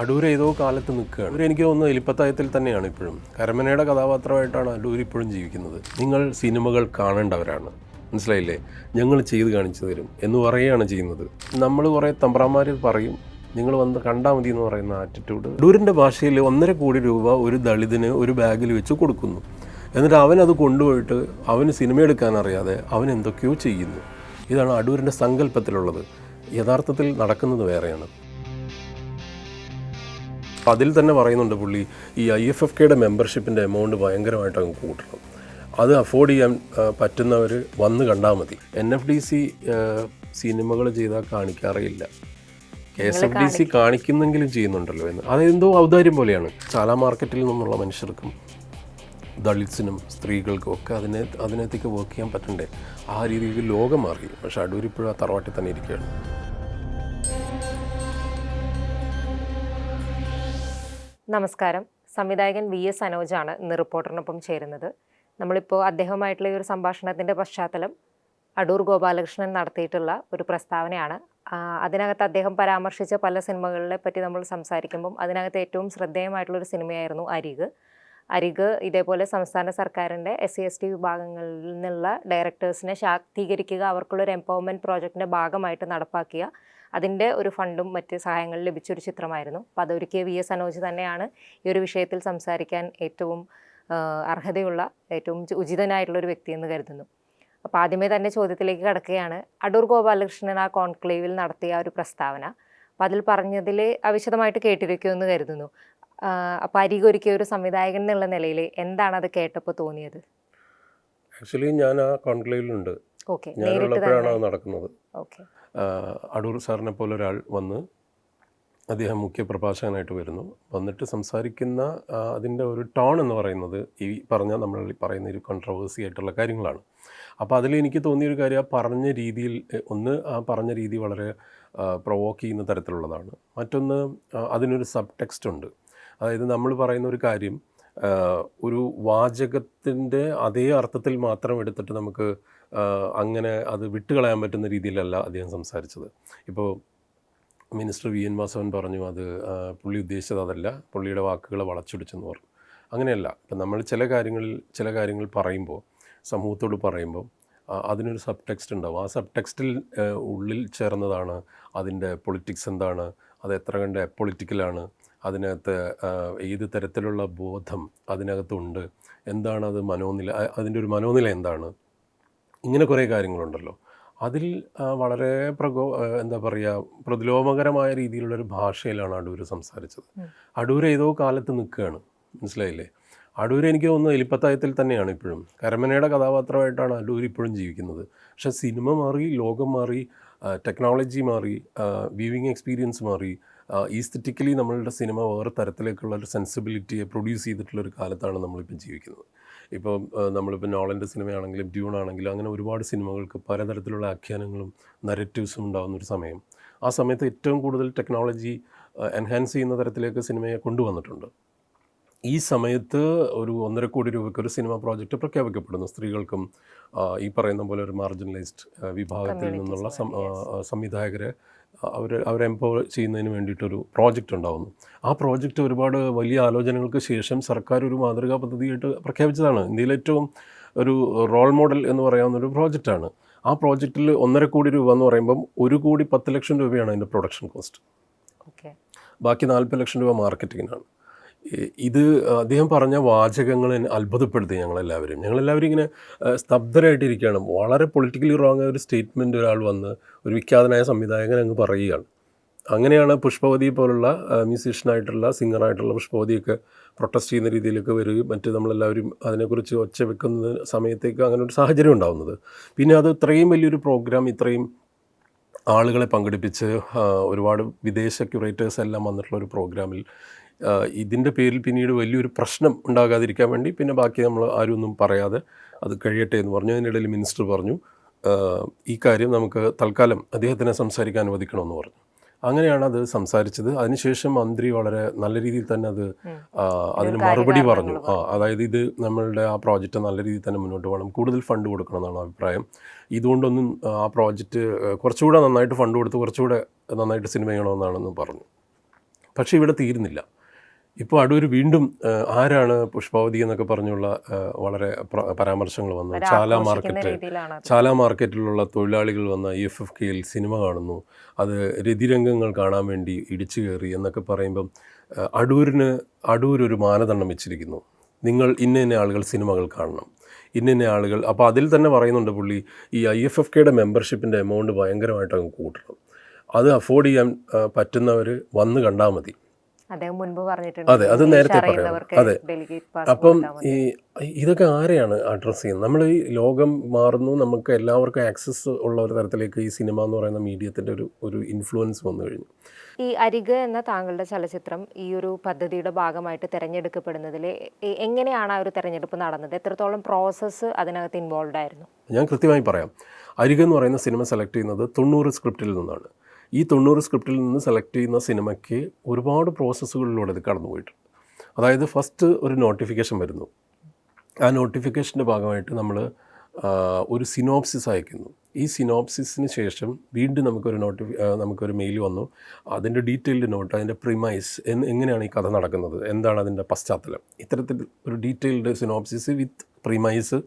അടൂർ ഏതോ കാലത്ത് നിൽക്കുകയാണ്. അടൂർ എനിക്ക് തോന്നുന്നു എലിപ്പത്തായത്തിൽ തന്നെയാണ് ഇപ്പോഴും. കരമനയുടെ കഥാപാത്രമായിട്ടാണ് അടൂർ ഇപ്പോഴും ജീവിക്കുന്നത്. നിങ്ങൾ സിനിമകൾ കാണേണ്ടവരാണ്. മനസ്സിലായില്ലേ? ഞങ്ങൾ ചെയ്ത് കാണിച്ചു തരും എന്ന് പറയുകയാണ് ചെയ്യുന്നത്. നമ്മൾ കുറേ തമ്പ്രാമാർ പറയും നിങ്ങൾ വന്ന് കണ്ടാൽ മതി എന്ന് പറയുന്ന ആറ്റിറ്റ്യൂഡ് അടൂരിന്റെ ഭാഷയിൽ ഒന്നര കോടി രൂപ ഒരു ദളിതിന് ഒരു ബാഗിൽ വെച്ച് കൊടുക്കുന്നു. എന്നിട്ട് അവൻ അത് കൊണ്ടുപോയിട്ട് അവന് സിനിമ എടുക്കാൻ അറിയാതെ അവൻ എന്തൊക്കെയോ ചെയ്യുന്നു. ഇതാണ് അടൂരിന്റെ സങ്കല്പത്തിലുള്ളത്. യഥാർത്ഥത്തിൽ നടക്കുന്നത് വേറെയാണ്. അതിൽ തന്നെ പറയുന്നുണ്ട് പുള്ളി ഈ ഐ എഫ് എഫ് കെയുടെ മെമ്പർഷിപ്പിന്റെ എമൗണ്ട് ഭയങ്കരമായിട്ട് അങ്ങ് കൂട്ടണം. അത് അഫോർഡ് ചെയ്യാൻ പറ്റുന്നവർ വന്ന് കണ്ടാൽ മതി. എൻ എഫ് ഡി സി സിനിമകൾ ചെയ്താൽ കാണിക്കാറില്ല K S F D C കാണിക്കുന്നെങ്കിലും ചെയ്യുന്നുണ്ടല്ലോ എന്ന്. അതെന്തോ ഔദാര്യം പോലെയാണ്. ചാല മാർക്കറ്റിൽ നിന്നുള്ള മനുഷ്യർക്കും ദളിത്സിനും സ്ത്രീകൾക്കും ഒക്കെ അതിനെ അതിനകത്തേക്ക് വർക്ക് ചെയ്യാൻ പറ്റണ്ടേ. ആ രീതിയിൽ ലോകം മാറി. പക്ഷെ അടൂരിപ്പോഴും ആ തറവാട്ടിൽ തന്നെ ഇരിക്കുകയാണ്. നമസ്കാരം. സംവിധായകൻ വി എസ് അനോജാണ് ഇന്ന് റിപ്പോർട്ടറിനൊപ്പം ചേരുന്നത്. നമ്മളിപ്പോൾ അദ്ദേഹവുമായിട്ടുള്ള ഈ ഒരു സംഭാഷണത്തിന്റെ പശ്ചാത്തലം അടൂർ ഗോപാലകൃഷ്ണൻ നടത്തിയിട്ടുള്ള ഒരു പ്രസ്താവനയാണ്. അതിനകത്ത് അദ്ദേഹം പരാമർശിച്ച പല സിനിമകളെ പറ്റി നമ്മൾ സംസാരിക്കുമ്പം അതിനകത്ത് ഏറ്റവും ശ്രദ്ധേയമായിട്ടുള്ള ഒരു സിനിമയായിരുന്നു അരിഗ് അരിഗ് ഇതേപോലെ സംസ്ഥാന സർക്കാരിന്റെ എസ് സി എസ് ടി വിഭാഗങ്ങളിൽ നിന്നുള്ള ഡയറക്ടേഴ്സിനെ ശാക്തീകരിക്കുക അവർക്കുള്ളൊരു എംപവർമെന്റ് പ്രോജക്റ്റിന്റെ ഭാഗമായിട്ട് നടപ്പാക്കിയ അതിന്റെ ഒരു ഫണ്ടും മറ്റ് സഹായങ്ങളും ലഭിച്ചൊരു ചിത്രമായിരുന്നു. അപ്പോൾ അതൊരുക്കിയ വി എസ് അനോജ് തന്നെയാണ് ഈ ഒരു വിഷയത്തിൽ സംസാരിക്കാൻ ഏറ്റവും അർഹതയുള്ള ഏറ്റവും ഉചിതനായിട്ടുള്ള ഒരു വ്യക്തി എന്ന് കരുതുന്നു. അപ്പോൾ ആദ്യമേ തന്നെ ചോദ്യത്തിലേക്ക് കടക്കുകയാണ്. അടൂർ ഗോപാലകൃഷ്ണൻ ആ കോൺക്ലേവിൽ നടത്തിയ ഒരു പ്രസ്താവന. അപ്പോൾ അതിൽ പറഞ്ഞതിൽ അവിശദമായിട്ട് കേട്ടിരിക്കുമെന്ന് കരുതുന്നു. അപ്പോൾ അരികൊരുക്കിയ ഒരു സംവിധായകൻ എന്നുള്ള നിലയിൽ എന്താണ് അത് കേട്ടപ്പോൾ തോന്നിയത്? ആക്ച്വലി ഞാൻ ആ കോൺക്ലേവിലുണ്ട്. ഞാനുള്ളപ്പോഴാണ് അത് നടക്കുന്നത്? അടൂർ സാറിനെ പോലെ ഒരാൾ വന്ന് അദ്ദേഹം മുഖ്യ പ്രഭാഷകനായിട്ട് വരുന്നു. വന്നിട്ട് സംസാരിക്കുന്ന അതിന്റെ ഒരു ടോൺ എന്ന് പറയുന്നത് ഈ പറഞ്ഞ നമ്മൾ പറയുന്ന ഒരു കോൺട്രവേഴ്സി ആയിട്ടുള്ള കാര്യങ്ങളാണ്. അപ്പോൾ അതിൽ എനിക്ക് തോന്നിയൊരു കാര്യം ആ പറഞ്ഞ രീതിയിൽ ഒന്ന് ആ പറഞ്ഞ രീതി വളരെ പ്രൊവോക്ക് ചെയ്യുന്ന തരത്തിലുള്ളതാണ്. മറ്റൊന്ന് അതിനൊരു സബ് ടെക്സ്റ്റ് ഉണ്ട്. അതായത് നമ്മൾ പറയുന്ന ഒരു കാര്യം ഒരു വാചകത്തിന്റെ അതേ അർത്ഥത്തിൽ മാത്രം എടുത്തിട്ട് നമുക്ക് അങ്ങനെ അത് വിട്ടുകളയാൻ പറ്റുന്ന രീതിയിലല്ല അദ്ദേഹം സംസാരിച്ചത്. ഇപ്പോൾ മിനിസ്റ്റർ വി എൻ വാസവൻ പറഞ്ഞു അത് പുള്ളി ഉദ്ദേശിച്ചത് അതല്ല പുള്ളിയുടെ വാക്കുകൾ വളച്ചൊടിച്ചെന്ന് പറഞ്ഞു അങ്ങനെയല്ല ഇപ്പം നമ്മൾ ചില കാര്യങ്ങളിൽ ചില കാര്യങ്ങൾ പറയുമ്പോൾ സമൂഹത്തോട് പറയുമ്പോൾ അതിനൊരു സബ് ടെക്സ്റ്റ് ഉണ്ടാവും. ആ സബ് ടെക്സ്റ്റിൽ ഉള്ളിൽ ചേർന്നതാണ് അതിന്റെ പൊളിറ്റിക്സ് എന്താണ് അത് എത്ര കണ്ട് പൊളിറ്റിക്കലാണ് അതിനകത്ത് ഏത് തരത്തിലുള്ള ബോധം അതിനകത്തുണ്ട് എന്താണ് അത് മനോനില അതിന്റെ ഒരു മനോനില എന്താണ് ഇങ്ങനെ കുറേ കാര്യങ്ങളുണ്ടല്ലോ. അതിൽ വളരെ പ്രകോ എന്താ പറയുക പ്രതിലോമകരമായ രീതിയിലുള്ളൊരു ഭാഷയിലാണ് അടൂർ സംസാരിച്ചത്. അടൂർ ഏതോ കാലത്ത് നിൽക്കുകയാണ്. മനസ്സിലായില്ലേ? അടൂർ എനിക്ക് തോന്നുന്നു എലിപ്പത്തായത്തിൽ തന്നെയാണ് ഇപ്പോഴും. കരമനയുടെ കഥാപാത്രമായിട്ടാണ് അടൂർ ഇപ്പോഴും ജീവിക്കുന്നത്. പക്ഷേ സിനിമ മാറി ലോകം മാറി ടെക്നോളജി മാറി വ്യൂവിങ് എക്സ്പീരിയൻസ് മാറി ഈസ്തറ്റിക്കലി നമ്മളുടെ സിനിമ വേറെ തരത്തിലേക്കുള്ള ഒരു സെൻസിബിലിറ്റിയെ പ്രൊഡ്യൂസ് ചെയ്തിട്ടുള്ള ഒരു കാലത്താണ് നമ്മളിപ്പോൾ ജീവിക്കുന്നത്. ഇപ്പോൾ നമ്മളിപ്പോൾ നോളന്റെ സിനിമയാണെങ്കിലും ഡ്യൂൺ ആണെങ്കിലും അങ്ങനെ ഒരുപാട് സിനിമകൾക്ക് പലതരത്തിലുള്ള ആഖ്യാനങ്ങളും നരറ്റീവ്സും ഉണ്ടാകുന്ന ഒരു സമയം. ആ സമയത്ത് ഏറ്റവും കൂടുതൽ ടെക്നോളജി എൻഹാൻസ് ചെയ്യുന്ന തരത്തിലേക്ക് സിനിമയെ കൊണ്ടുവന്നിട്ടുണ്ട്. ഈ സമയത്ത് ഒരു ഒന്നര കോടി രൂപയ്ക്ക് ഒരു സിനിമ പ്രോജക്റ്റ് പ്രഖ്യാപിക്കപ്പെടുന്നു. സ്ത്രീകൾക്കും ഈ പറയുന്ന പോലെ ഒരു മാർജിനലൈസ്ഡ് വിഭാഗത്തിൽ നിന്നുള്ള സംവിധായകരെ അവർ അവരെ എംപവർ ചെയ്യുന്നതിന് വേണ്ടിയിട്ടൊരു പ്രോജക്റ്റ് ഉണ്ടാകുന്നു ആ പ്രോജക്റ്റ് ഒരുപാട് വലിയ ആലോചനകൾക്ക് ശേഷം സർക്കാർ ഒരു മാതൃകാ പദ്ധതിയായിട്ട് പ്രഖ്യാപിച്ചതാണ്. ഇന്ത്യയിലെ ഏറ്റവും ഒരു റോൾ മോഡൽ എന്ന് പറയാവുന്ന ഒരു പ്രോജക്റ്റാണ്. ആ പ്രോജക്റ്റിൽ ഒന്നര കോടി രൂപ എന്ന് പറയുമ്പം ഒരു കോടി പത്ത് ലക്ഷം രൂപയാണ് അതിന്റെ പ്രൊഡക്ഷൻ കോസ്റ്റ് ഓക്കെ ബാക്കി നാൽപ്പത് ലക്ഷം രൂപ മാർക്കറ്റിങ്ങിനാണ് ഇത് അദ്ദേഹം പറഞ്ഞ വാചകങ്ങൾ അത്ഭുതപ്പെടുത്തി ഞങ്ങളെല്ലാവരും. ഞങ്ങളെല്ലാവരും ഇങ്ങനെ സ്തബ്ധരായിട്ടിരിക്കുകയാണ്. വളരെ പൊളിറ്റിക്കലി റോങ് ആയ ഒരു സ്റ്റേറ്റ്മെന്റ് ഒരാൾ വന്ന് ഒരു വിഖ്യാതനായ സംവിധായകൻ അങ്ങ് പറയുകയാണ്. അങ്ങനെയാണ് പുഷ്പവതി പോലുള്ള മ്യൂസീഷ്യനായിട്ടുള്ള സിംഗറായിട്ടുള്ള പുഷ്പവതിയൊക്കെ പ്രൊട്ടസ്റ്റ് ചെയ്യുന്ന രീതിയിലൊക്കെ വരികയും മറ്റ് നമ്മളെല്ലാവരും അതിനെക്കുറിച്ച് ഒച്ച വെക്കുന്ന സമയത്തേക്ക് അങ്ങനെ ഒരു സാഹചര്യം ഉണ്ടാകുന്നത് പിന്നെ അത് ഇത്രയും വലിയൊരു പ്രോഗ്രാം ഇത്രയും ആളുകളെ പങ്കെടുപ്പിച്ച് ഒരുപാട് വിദേശ ക്യൂറേറ്റേഴ്സ് എല്ലാം വന്നിട്ടുള്ള ഒരു പ്രോഗ്രാമിൽ ഇതിന്റെ പേരിൽ പിന്നീട് വലിയൊരു പ്രശ്നം ഉണ്ടാകാതിരിക്കാൻ വേണ്ടി പിന്നെ ബാക്കി നമ്മൾ ആരും ഒന്നും പറയാതെ അത് കഴിയട്ടെ എന്ന് പറഞ്ഞു. അതിനിടയിൽ മിനിസ്റ്റർ പറഞ്ഞു ഈ കാര്യം നമുക്ക് തൽക്കാലം അദ്ദേഹത്തിനെ സംസാരിക്കാൻ അനുവദിക്കണമെന്ന് പറഞ്ഞു. അങ്ങനെയാണ് അത് സംസാരിച്ചത്. അതിനുശേഷം മന്ത്രി വളരെ നല്ല രീതിയിൽ തന്നെ അത് അതിന് മറുപടി പറഞ്ഞു. ആ അതായത് ഇത് നമ്മളുടെ ആ പ്രോജക്റ്റ് നല്ല രീതിയിൽ തന്നെ മുന്നോട്ട് പോകണം. കൂടുതൽ ഫണ്ട് കൊടുക്കണം എന്നാണ് അഭിപ്രായം. ഇതുകൊണ്ടൊന്നും ആ പ്രോജക്റ്റ് കുറച്ചുകൂടെ നന്നായിട്ട് ഫണ്ട് കൊടുത്ത് കുറച്ചുകൂടെ നന്നായിട്ട് സിനിമ ചെയ്യണമെന്നാണെന്ന് പറഞ്ഞു. പക്ഷേ ഇവിടെ തീരുന്നില്ല. ഇപ്പോൾ അടൂർ വീണ്ടും ആരാണ് പുഷ്പാവതി എന്നൊക്കെ പറഞ്ഞുള്ള വളരെ പരാമർശങ്ങൾ വന്നു. ചാല മാർക്കറ്റ്. ചാല മാർക്കറ്റിലുള്ള തൊഴിലാളികൾ വന്ന ഐ എഫ് എഫ് കെയിൽ സിനിമ കാണുന്നു. അത് രതിരംഗങ്ങൾ കാണാൻ വേണ്ടി ഇടിച്ചു കയറി എന്നൊക്കെ പറയുമ്പം അടൂരിന് അടൂർ ഒരു മാനദണ്ഡം വെച്ചിരിക്കുന്നു. നിങ്ങൾ ഇന്ന ഇന്ന ആളുകൾ സിനിമകൾ കാണണം. ഇന്ന ഇന്ന ആളുകൾ അപ്പോൾ അതിൽ തന്നെ പറയുന്നുണ്ട് പുള്ളി ഈ ഐ എഫ് എഫ് കെയുടെ മെമ്പർഷിപ്പിന്റെ എമൗണ്ട് ഭയങ്കരമായിട്ട് അങ്ങ് കൂട്ടണം. അത് അഫോർഡ് ചെയ്യാൻ പറ്റുന്നവർ വന്ന് കണ്ടാൽ മതി. അദ്ദേഹം മുൻപ് പറഞ്ഞിട്ടുണ്ട് അതെ, അത് നേരത്തെ പറയാം. അതെ. അപ്പം ഈ ഇതൊക്കെ ആരെയാണ് അഡ്രസ്സ് ചെയ്യുന്നത്? നമ്മൾ ഈ ലോകം മാറുന്നു നമുക്ക് എല്ലാവർക്കും ആക്സസ് ഉള്ള ഒരു തരത്തിലേക്ക് ഈ സിനിമ എന്ന് പറയുന്ന മീഡിയത്തിന്റെ ഒരു ഒരു ഇൻഫ്ലുവൻസ് വന്നു കഴിഞ്ഞു. ഈ അരിഗ് എന്ന താങ്കളുടെ ചലച്ചിത്രം ഈ ഒരു പദ്ധതിയുടെ ഭാഗമായിട്ട് തിരഞ്ഞെടുക്കപ്പെടുന്നതിൽ എങ്ങനെയാണ് ആ ഒരു തിരഞ്ഞെടുപ്പ് നടന്നത്? എത്രത്തോളം പ്രോസസ്സ് അതിനകത്ത് ഇൻവോൾവ് ആയിരുന്നു? ഞാൻ കൃത്യമായി പറയാം. അരികെ എന്ന് പറയുന്ന സിനിമ സെലക്ട് ചെയ്യുന്നത് തൊണ്ണൂറ് സ്ക്രിപ്റ്റിൽ നിന്നാണ്. ഈ തൊണ്ണൂറ് സ്ക്രിപ്റ്റിൽ നിന്ന് സെലക്ട് ചെയ്യുന്ന സിനിമയ്ക്ക് ഒരുപാട് പ്രോസസ്സുകളിലൂടെ ഇത് കടന്നുപോയിട്ടുണ്ട്. അതായത് ഫസ്റ്റ് ഒരു നോട്ടിഫിക്കേഷൻ വരുന്നു. ആ നോട്ടിഫിക്കേഷന്റെ ഭാഗമായിട്ട് നമ്മൾ ഒരു സിനോപ്സിസ് അയക്കുന്നു. ഈ സിനോപ്സിസിന് ശേഷം വീണ്ടും നമുക്കൊരു നോട്ടിഫി നമുക്കൊരു മെയിൽ വന്നു. അതിന്റെ ഡീറ്റെയിൽഡ് നോട്ട് അതിന്റെ പ്രിമൈസ് എങ്ങനെയാണ് ഈ കഥ നടക്കുന്നത്? എന്താണ് അതിന്റെ പശ്ചാത്തലം? ഇത്തരത്തിൽ ഒരു detailed synopsis with premise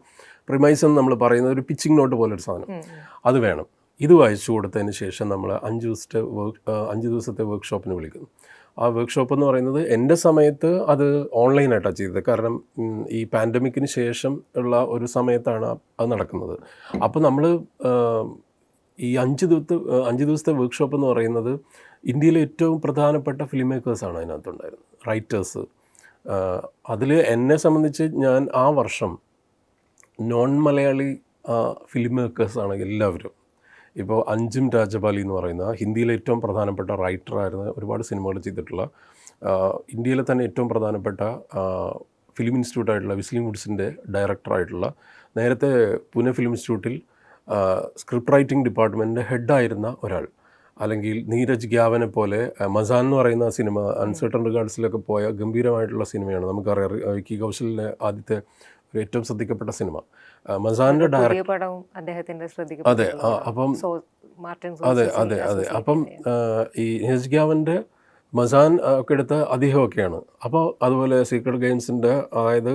premise എന്ന് നമ്മൾ പറയുന്നത് ഒരു പിച്ചിങ് നോട്ട് പോലെ ഒരു സാധനം. അത് വേണം. ഇത് വായിച്ചു കൊടുത്തതിന് ശേഷം നമ്മൾ അഞ്ച് ദിവസത്തെ വർക്ക് അഞ്ച് ദിവസത്തെ വർക്ക്ഷോപ്പിന് വിളിക്കുന്നു. ആ വർക്ക്ഷോപ്പ് എന്ന് പറയുന്നത് എന്റെ സമയത്ത് അത് ഓൺലൈനായിട്ടാണ് ചെയ്തത്. കാരണം ഈ പാൻഡമിക്കിന് ശേഷം ഉള്ള ഒരു സമയത്താണ് അത് നടക്കുന്നത്. അപ്പോൾ നമ്മൾ ഈ അഞ്ച് ദിവസത്തെ അഞ്ച് ദിവസത്തെ വർക്ക്ഷോപ്പ് എന്ന് പറയുന്നത് ഇന്ത്യയിലെ ഏറ്റവും പ്രധാനപ്പെട്ട ഫിലിം മേക്കേഴ്സാണ് അതിനകത്തുണ്ടായിരുന്നത്. റൈറ്റേഴ്സ് അതിൽ എന്നെ സംബന്ധിച്ച് ഞാൻ ആ വർഷം നോൺ മലയാളി ഫിലിം മേക്കേഴ്സാണ് എല്ലാവരും. ഇപ്പോൾ അഞ്ചും രാജപാലി എന്ന് പറയുന്ന ഹിന്ദിയിലെ ഏറ്റവും പ്രധാനപ്പെട്ട റൈറ്ററായിരുന്ന ഒരുപാട് സിനിമകൾ ചെയ്തിട്ടുള്ള ഇന്ത്യയിലെ തന്നെ ഏറ്റവും പ്രധാനപ്പെട്ട ഫിലിം ഇൻസ്റ്റിറ്റ്യൂട്ടായിട്ടുള്ള വിസ്ലിം വുഡ്സിന്റെ ഡയറക്ടറായിട്ടുള്ള നേരത്തെ പൂനെ ഫിലിം ഇൻസ്റ്റിറ്റ്യൂട്ടിൽ സ്ക്രിപ്റ്റ് റൈറ്റിംഗ് ഡിപ്പാർട്ട്മെന്റിന്റെ ഹെഡായിരുന്ന ഒരാൾ. അല്ലെങ്കിൽ നീരജ് ഗ്യാവനെ പോലെ മസാൻ എന്ന് പറയുന്ന സിനിമ അൺസർട്ടൺ റിഗാർഡ്സിലൊക്കെ പോയ ഗംഭീരമായിട്ടുള്ള സിനിമയാണ്. നമുക്കറിയാം വിക്കി കൗശലിന്റെ ആദ്യത്തെ ഏറ്റവും ശ്രദ്ധിക്കപ്പെട്ട സിനിമ. മസാനിന്റെ ഡയറക്ടർ അതെ അപ്പം അതെ അതെ അതെ. അപ്പം ഈ നെസ്ഗ്യാവന്റെ മസാൻ ഒക്കെ എടുത്ത അദ്ദേഹമൊക്കെയാണ്. അപ്പോൾ അതുപോലെ സീക്രട്ട് ഗെയിംസിന്റെ അതായത്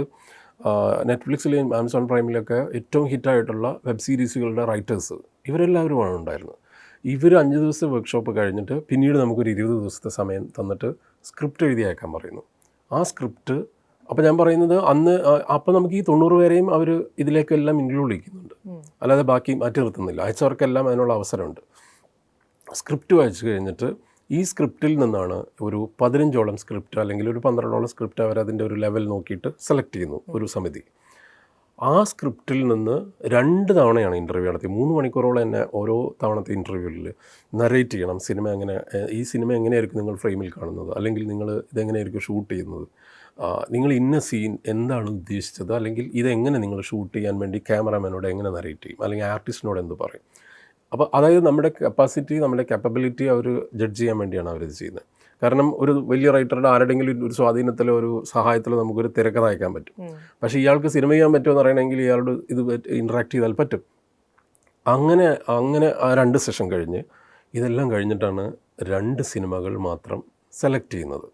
നെറ്റ്ഫ്ലിക്സിലെയും ആമസോൺ പ്രൈമിലൊക്കെ ഏറ്റവും ഹിറ്റായിട്ടുള്ള വെബ് സീരീസുകളുടെ റൈറ്റേഴ്സ് ഇവരെല്ലാവരുമാണ് ഉണ്ടായിരുന്നത്. ഇവർ അഞ്ച് ദിവസത്തെ വർക്ക്ഷോപ്പ് കഴിഞ്ഞിട്ട് പിന്നീട് നമുക്കൊരു ഇരുപത് ദിവസത്തെ സമയം തന്നിട്ട് സ്ക്രിപ്റ്റ് എഴുതി അയക്കാൻ പറയുന്നു. ആ സ്ക്രിപ്റ്റ് അപ്പോൾ ഞാൻ പറയുന്നത് അന്ന് അപ്പോൾ നമുക്ക് ഈ തൊണ്ണൂറ് പേരെയും അവർ ഇതിലേക്കെല്ലാം ഇൻക്ലൂഡ് ചെയ്യുന്നുണ്ട് അല്ലാതെ ബാക്കി മാറ്റി നിർത്തുന്നില്ല. അയച്ചവർക്കെല്ലാം അതിനുള്ള അവസരമുണ്ട്. സ്ക്രിപ്റ്റ് വായിച്ചു കഴിഞ്ഞിട്ട് ഈ സ്ക്രിപ്റ്റിൽ നിന്നാണ് ഒരു പതിനഞ്ചോളം സ്ക്രിപ്റ്റ് അല്ലെങ്കിൽ ഒരു പന്ത്രണ്ടോളം സ്ക്രിപ്റ്റ് അവരതിന്റെ അതിന്റെ ഒരു ലെവൽ നോക്കിയിട്ട് സെലക്ട് ചെയ്യുന്നു ഒരു സമിതി. ആ സ്ക്രിപ്റ്റിൽ നിന്ന് രണ്ട് തവണയാണ് ഇന്റർവ്യൂ നടത്തിയത്. മൂന്ന് മണിക്കൂറോളം എന്നെ ഓരോ തവണത്തെ ഇന്റർവ്യൂവിൽ നറേറ്റ് ചെയ്യണം. സിനിമ എങ്ങനെ ഈ സിനിമ എങ്ങനെയായിരിക്കും നിങ്ങൾ ഫ്രെയിമിൽ കാണുന്നത്? അല്ലെങ്കിൽ നിങ്ങൾ ഇതെങ്ങനെയായിരിക്കും ഷൂട്ട് ചെയ്യുന്നത്? നിങ്ങൾ ഇന്ന സീൻ എന്താണ് ഉദ്ദേശിച്ചത്? അല്ലെങ്കിൽ ഇതെങ്ങനെ നിങ്ങൾ ഷൂട്ട് ചെയ്യാൻ വേണ്ടി ക്യാമറാമാനോട് എങ്ങനെ നറേറ്റ് ചെയ്യും? അല്ലെങ്കിൽ ആർട്ടിസ്റ്റിനോട് എന്ത് പറയും? അപ്പോൾ അതായത് നമ്മുടെ കപ്പാസിറ്റി നമ്മുടെ കപ്പബിലിറ്റി അവർ ജഡ്ജ് ചെയ്യാൻ വേണ്ടിയാണ് അവരിത് ചെയ്യുന്നത്. കാരണം ഒരു വലിയ റൈറ്ററുടെ ആരുടെങ്കിലും ഒരു സ്വാധീനത്തിലോ ഒരു സഹായത്തിലോ നമുക്കൊരു തിരക്കഥ അയക്കാൻ പറ്റും. പക്ഷേ ഇയാൾക്ക് സിനിമ ചെയ്യാൻ പറ്റുമെന്ന് പറയണമെങ്കിൽ ഇയാളോട് ഇത് ഇൻട്രാക്ട് ചെയ്താൽ പറ്റും. അങ്ങനെ അങ്ങനെ ആ രണ്ട് സെഷൻ കഴിഞ്ഞ് ഇതെല്ലാം കഴിഞ്ഞിട്ടാണ് രണ്ട് സിനിമകൾ മാത്രം സെലക്ട് ചെയ്യുന്നത്.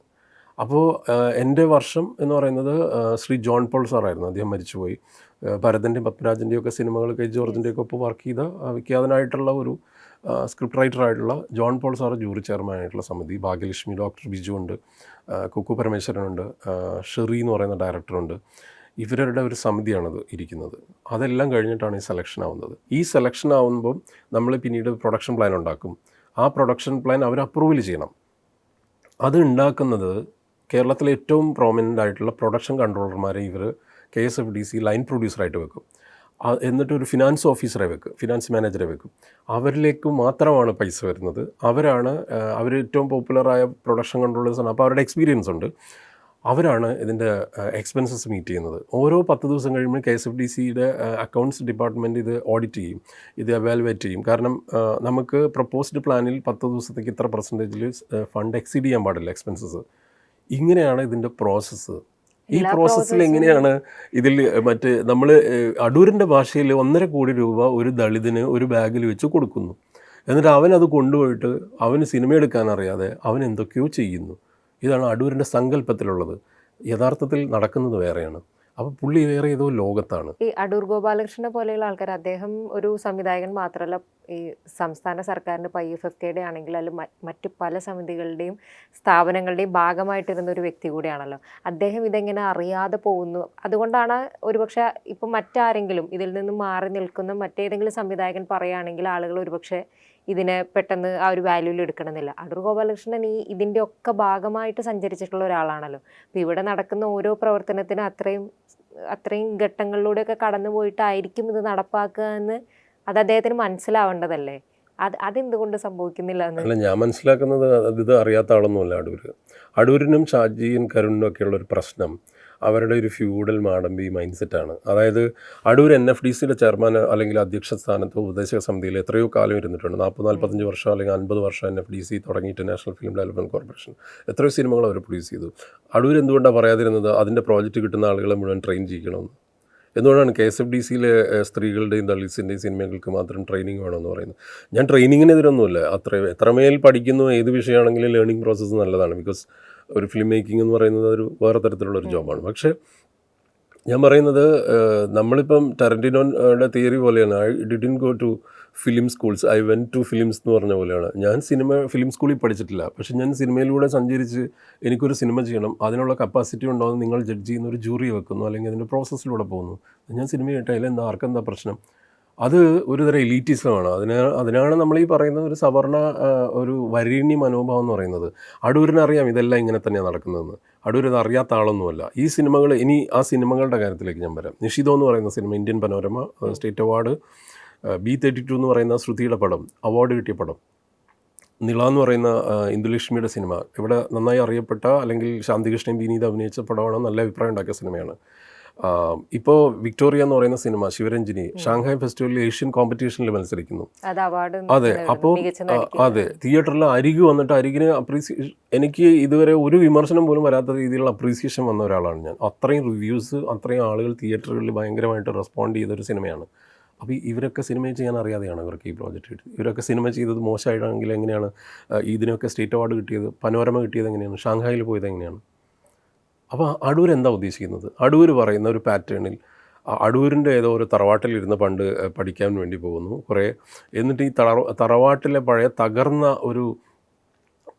അപ്പോൾ എന്റെ വർഷം എന്ന് പറയുന്നത് ശ്രീ ജോൺ പോൾ സാറായിരുന്നു. അദ്ദേഹം മരിച്ചുപോയി. ഭരതന്റെയും പത്മരാജന്റെയും ഒക്കെ സിനിമകൾ കെ ജോർജിന്റെയൊക്കെ ഒപ്പം വർക്ക് ചെയ്ത വിഖ്യാതനായിട്ടുള്ള ഒരു script റൈറ്ററായിട്ടുള്ള John Paul sir jury chairman ആയിട്ടുള്ള സമിതി ഭാഗ്യലക്ഷ്മി ഡോക്ടർ ബിജു ഉണ്ട് കുക്കു പരമേശ്വരനുണ്ട് ഷെറി എന്ന് പറയുന്ന ഡയറക്ടറുണ്ട് ഇവരുടെ ഒരു സമിതിയാണത് ഇരിക്കുന്നത്. അതെല്ലാം കഴിഞ്ഞിട്ടാണ് ഈ സെലക്ഷൻ ആവുന്നത്. ഈ സെലക്ഷൻ ആവുമ്പം നമ്മൾ പിന്നീട് പ്രൊഡക്ഷൻ പ്ലാൻ ഉണ്ടാക്കും. ആ പ്രൊഡക്ഷൻ പ്ലാൻ അവർ അപ്രൂവൽ ചെയ്യണം. അത് ഉണ്ടാക്കുന്നത് കേരളത്തിലെ ഏറ്റവും പ്രോമിനന്റ് ആയിട്ടുള്ള പ്രൊഡക്ഷൻ കൺട്രോളർമാരെ ഇവർ K S F D C line പ്രൊഡ്യൂസറായിട്ട് വെക്കും. എന്നിട്ട് ഒരു ഫിനാൻസ് ഓഫീസറെ വെക്കും ഫിനാൻസ് മാനേജറെ വെക്കും. അവരിലേക്ക് മാത്രമാണ് പൈസ വരുന്നത്. അവരാണ് അവർ ഏറ്റവും പോപ്പുലറായ പ്രൊഡക്ഷൻ കൺട്രോളേഴ്സാണ് അപ്പോൾ അവരുടെ എക്സ്പീരിയൻസ് ഉണ്ട്. അവരാണ് ഇതിന്റെ എക്സ്പെൻസസ് മീറ്റ് ചെയ്യുന്നത്. ഓരോ പത്ത് ദിവസം കഴിയുമ്പോൾ കെ എസ് എഫ് ഡി സിയുടെ അക്കൗണ്ട്സ് ഡിപ്പാർട്ട്മെന്റ് ഇത് ഓഡിറ്റ് ചെയ്യും ഇത് അവാലുവേറ്റ് ചെയ്യും. കാരണം നമുക്ക് പ്രപ്പോസ്ഡ് പ്ലാനിൽ പത്ത് ദിവസത്തേക്ക് ഇത്ര പെർസെന്റേജിൽ ഫണ്ട് എക്സീഡ് ചെയ്യാൻ പാടില്ല എക്സ്പെൻസസ് ഇങ്ങനെയാണ് ഇതിന്റെ പ്രോസസ്സ് ഈ പ്രോസസ്സിൽ എങ്ങനെയാണ് ഇതിൽ മറ്റ് നമ്മൾ അടൂരിന്റെ ഭാഷയിൽ ഒന്നര കോടി രൂപ ഒരു ദളിതിന് ഒരു ബാഗിൽ വെച്ച് കൊടുക്കുന്നു. എന്നിട്ട് അവൻ അത് കൊണ്ടുപോയിട്ട് അവന് സിനിമ എടുക്കാൻ അറിയാതെ അവൻ എന്തൊക്കെയോ ചെയ്യുന്നു. ഇതാണ് അടൂരിന്റെ സങ്കല്പത്തിലുള്ളത്. യഥാർത്ഥത്തിൽ നടക്കുന്നത് വേറെയാണ്. അപ്പോൾ പുള്ളി വേറെ ഏതോ ലോകത്താണ്. ഈ അടൂർ ഗോപാലകൃഷ്ണനെ പോലെയുള്ള ആൾക്കാർ അദ്ദേഹം ഒരു സംവിധായകൻ മാത്രമല്ല ഈ സംസ്ഥാന സർക്കാരിന്റെ പൈ എഫ് എഫ് കെയുടെ ആണെങ്കിൽ അല്ലെങ്കിൽ മറ്റ് പല സമിതികളുടെയും സ്ഥാപനങ്ങളുടെയും ഭാഗമായിട്ടിരുന്ന ഒരു വ്യക്തി കൂടിയാണല്ലോ. അദ്ദേഹം ഇതെങ്ങനെ അറിയാതെ പോകുന്നു? അതുകൊണ്ടാണ് ഒരുപക്ഷെ ഇപ്പം മറ്റാരെങ്കിലും ഇതിൽ നിന്ന് മാറി നിൽക്കുന്ന മറ്റേതെങ്കിലും സംവിധായകൻ പറയുകയാണെങ്കിൽ ആളുകൾ ഒരുപക്ഷെ ഇതിനെ പെട്ടെന്ന് ആ ഒരു വാല്യൂവിൽ എടുക്കണമെന്നില്ല. അടൂർ ഗോപാലകൃഷ്ണൻ ഈ ഇതിന്റെ ഒക്കെ ഭാഗമായിട്ട് സഞ്ചരിച്ചിട്ടുള്ള ഒരാളാണല്ലോ. അപ്പോൾ ഇവിടെ നടക്കുന്ന ഓരോ പ്രവർത്തനത്തിനും അത്രയും അത്രയും ഘട്ടങ്ങളിലൂടെയൊക്കെ കടന്നു പോയിട്ടായിരിക്കും ഇത് നടപ്പാക്കുക എന്ന് അത് അദ്ദേഹത്തിന് മനസ്സിലാവേണ്ടതല്ലേ? അത് അതെന്തുകൊണ്ട് സംഭവിക്കുന്നില്ല അല്ല ഞാൻ മനസ്സിലാക്കുന്നത് ഇത് അറിയാത്ത ആളൊന്നുമല്ല അടൂർ അടൂരിനും ഷാജിയും കരുണിനും ഒക്കെയുള്ള ഒരു പ്രശ്നം. അവരുടെ ഒരു ഫ്യൂഡൽ മാടമ്പി മൈൻഡ് സെറ്റാണ് അതായത് അടൂർ എൻ എഫ് ഡി സിയുടെ ചെയർമാൻ അല്ലെങ്കിൽ അധ്യക്ഷ സ്ഥാനത്തോ ഉപദേശക സമിതിയിൽ എത്രയോ കാലം ഇരുന്നിട്ടുണ്ട്. നാൽപ്പത് നാൽപ്പത്തഞ്ച് വർഷം അല്ലെങ്കിൽ അൻപത് വർഷം എൻ എഫ് ഡി സി തുടങ്ങിയിട്ട് നാഷണൽ ഫിലിം ഡെവലപ്മെന്റ് കോർപ്പറേഷൻ. എത്രയോ സിനിമകൾ അവർ പ്രൊഡ്യൂസ് ചെയ്തു. അടൂർ എന്തുകൊണ്ടാണ് പറയാതിരുന്നത്? അതിന്റെ പ്രോജക്റ്റ് കിട്ടുന്ന ആളുകളെ മുഴുവൻ ട്രെയിൻ ചെയ്യണമെന്ന് എന്തുകൊണ്ടാണ് കെ എസ് എഫ് ഡി സിയിലെ സ്ത്രീകളുടെയും ദളിത്സിന്റെയും സിനിമകൾക്ക് മാത്രം ട്രെയിനിങ് വേണമെന്ന് പറയുന്നത്? ഞാൻ ട്രെയിനിങ്ങിനെതിരൊന്നുമില്ല അത്ര എത്രമേൽ പഠിക്കുന്നു ഏത് വിഷയമാണെങ്കിലും ലേണിംഗ് പ്രോസസ്സ് നല്ലതാണ്. ബിക്കോസ് ഒരു ഫിലിം മേക്കിംഗ് എന്ന് പറയുന്നത് ഒരു വേറെ തരത്തിലുള്ള ഒരു ജോബാണ് പക്ഷേ ഞാൻ പറയുന്നത് നമ്മളിപ്പം ടെറന്റിനോയുടെ തിയറി പോലെയാണ്. I didn't go to film schools I went to films എന്ന് പറഞ്ഞ പോലെയാണ്. ഞാൻ സിനിമ ഫിലിം സ്കൂളിൽ പഠിച്ചിട്ടില്ല. പക്ഷെ ഞാൻ സിനിമയിലൂടെ സഞ്ചരിച്ച് എനിക്കൊരു സിനിമ ചെയ്യണം. അതിനുള്ള കപ്പാസിറ്റി ഉണ്ടോ എന്ന് നിങ്ങൾ ജഡ്ജ് ചെയ്യുന്ന ഒരു ജൂറി വെക്കുന്നു. അല്ലെങ്കിൽ അതിന്റെ പ്രോസസ്സിലൂടെ പോകുന്നു. ഞാൻ സിനിമ കേട്ടാൽ എന്താ ആർക്കെന്താ പ്രശ്നം? അത് ഒരുതരം എലീറ്റിസമാണ് അതിന് അതിനാണ് നമ്മൾ ഈ പറയുന്ന ഒരു സവർണ ഒരു വരീണ്യ മനോഭാവം എന്ന് പറയുന്നത്. അടൂരിനറിയാം ഇതെല്ലാം ഇങ്ങനെ തന്നെയാണ് നടക്കുന്നതെന്ന്. അടൂർ ഇത് അറിയാത്ത ആളൊന്നുമല്ല. ഈ സിനിമകൾ ഇനി ആ സിനിമകളുടെ കാര്യത്തിലേക്ക് ഞാൻ വരാം. നിഷിതോ എന്ന് പറയുന്ന cinema Indian panorama state award B thirty two എന്ന് പറയുന്ന ശ്രുതിയുടെ പടം അവാർഡ് കിട്ടിയ പടം. നിള എന്ന് പറയുന്ന ഇന്ദുലക്ഷ്മിയുടെ സിനിമ. ഇവിടെ നന്നായി അറിയപ്പെട്ട അല്ലെങ്കിൽ ശാന്തികൃഷ്ണൻ വിനീത് അഭിനയിച്ച പടമാണ്. നല്ല അഭിപ്രായം ഉണ്ടാക്കിയ സിനിമയാണ്. ഇപ്പോൾ വിക്ടോറിയ എന്ന് പറയുന്ന സിനിമ ശിവരഞ്ജിനി ഷാങ്ഹായ് ഫെസ്റ്റിവലിൽ ഏഷ്യൻ കോമ്പറ്റീഷനിൽ മത്സരിക്കുന്നു. അത് അപ്പോൾ അതെ തിയേറ്ററിൽ അരികു വന്നിട്ട് അരികിന് അപ്രീസിയേഷൻ എനിക്ക് ഇതുവരെ ഒരു വിമർശനം പോലും വരാത്ത രീതിയിലുള്ള അപ്രീസിയേഷൻ വന്ന ഒരാളാണ് ഞാൻ. അത്രയും റിവ്യൂസ് അത്രയും ആളുകൾ തിയേറ്ററുകളിൽ ഭയങ്കരമായിട്ട് റെസ്പോണ്ട് ചെയ്ത ഒരു സിനിമയാണ് അപ്പോൾ ഇവരൊക്കെ സിനിമ ചെയ്യാൻ അറിയാതെയാണ് ഇവർക്ക് ഈ പ്രോജക്റ്റ് ഇവരൊക്കെ സിനിമ ചെയ്തത് മോശമായിട്ടാണെങ്കിൽ എങ്ങനെയാണ്? ഇതിനൊക്കെ സ്റ്റേറ്റ് അവാർഡ് കിട്ടിയത് പനോരമ കിട്ടിയത് എങ്ങനെയാണ്? ഷാങ്ഹായിൽ പോയത് എങ്ങനെയാണ്? അപ്പോൾ അടൂർ എന്താ ഉദ്ദേശിക്കുന്നത്? അടൂർ പറയുന്ന ഒരു പാറ്റേണിൽ അടൂരിന്റെ ഏതോ ഒരു തറവാട്ടിലിരുന്ന് പണ്ട് പഠിക്കാൻ വേണ്ടി പോകുന്നു. കുറേ എന്നിട്ട് ഈ തറ തറവാട്ടിലെ പഴയ തകർന്ന ഒരു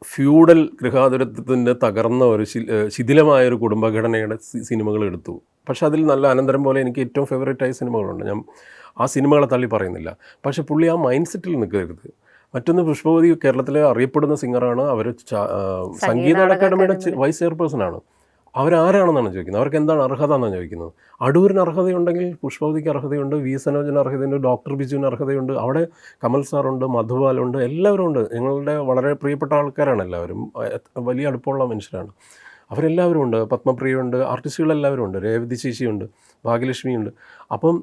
ഫ്യൂഡൽ ഗൃഹാതുരത്വത്തിന്റെ തകർന്ന ഒരു ശിഥിലമായ ഒരു കുടുംബഘടനയുടെ സിനിമകൾ എടുത്തു. പക്ഷെ അതിൽ നല്ല അനന്തരം പോലെ എനിക്ക് ഏറ്റവും ഫേവറേറ്റ് ആയ സിനിമകളുണ്ട്. ഞാൻ ആ സിനിമകളെ തള്ളി പറയുന്നില്ല. പക്ഷെ പുള്ളി ആ മൈൻഡ് സെറ്റിൽ നിൽക്കരുത്. മറ്റൊന്ന് പുഷ്പവതി കേരളത്തിലെ അറിയപ്പെടുന്ന സിംഗറാണ്. അവർ സംഗീത അക്കാദമിയുടെ- വൈസ് ചെയർപേഴ്സൺ ആണ് അവരാരാണെന്നാണ് ചോദിക്കുന്നത്? അവർക്ക് എന്താണ് അർഹത എന്നാണ് ചോദിക്കുന്നത്? അടൂരിന് അർഹതയുണ്ടെങ്കിൽ പുഷ്പവതിക്ക് അർഹതയുണ്ട് വി എസ് മനോജിന് അർഹതയുണ്ട് ഡോക്ടർ ബിജുവിന് അർഹതയുണ്ട് അവിടെ കമൽ സാറുണ്ട് മധുപാലുണ്ട് എല്ലാവരും ഉണ്ട്. ഞങ്ങളുടെ വളരെ പ്രിയപ്പെട്ട ആൾക്കാരാണ് എല്ലാവരും. വലിയ അടുപ്പമുള്ള മനുഷ്യരാണ്. അവരെല്ലാവരും ഉണ്ട്. പത്മപ്രിയുണ്ട് ആർട്ടിസ്റ്റുകളെല്ലാവരും ഉണ്ട് രേവതി ചേച്ചിയുണ്ട് ഭാഗ്യലക്ഷ്മിയുണ്ട് അപ്പം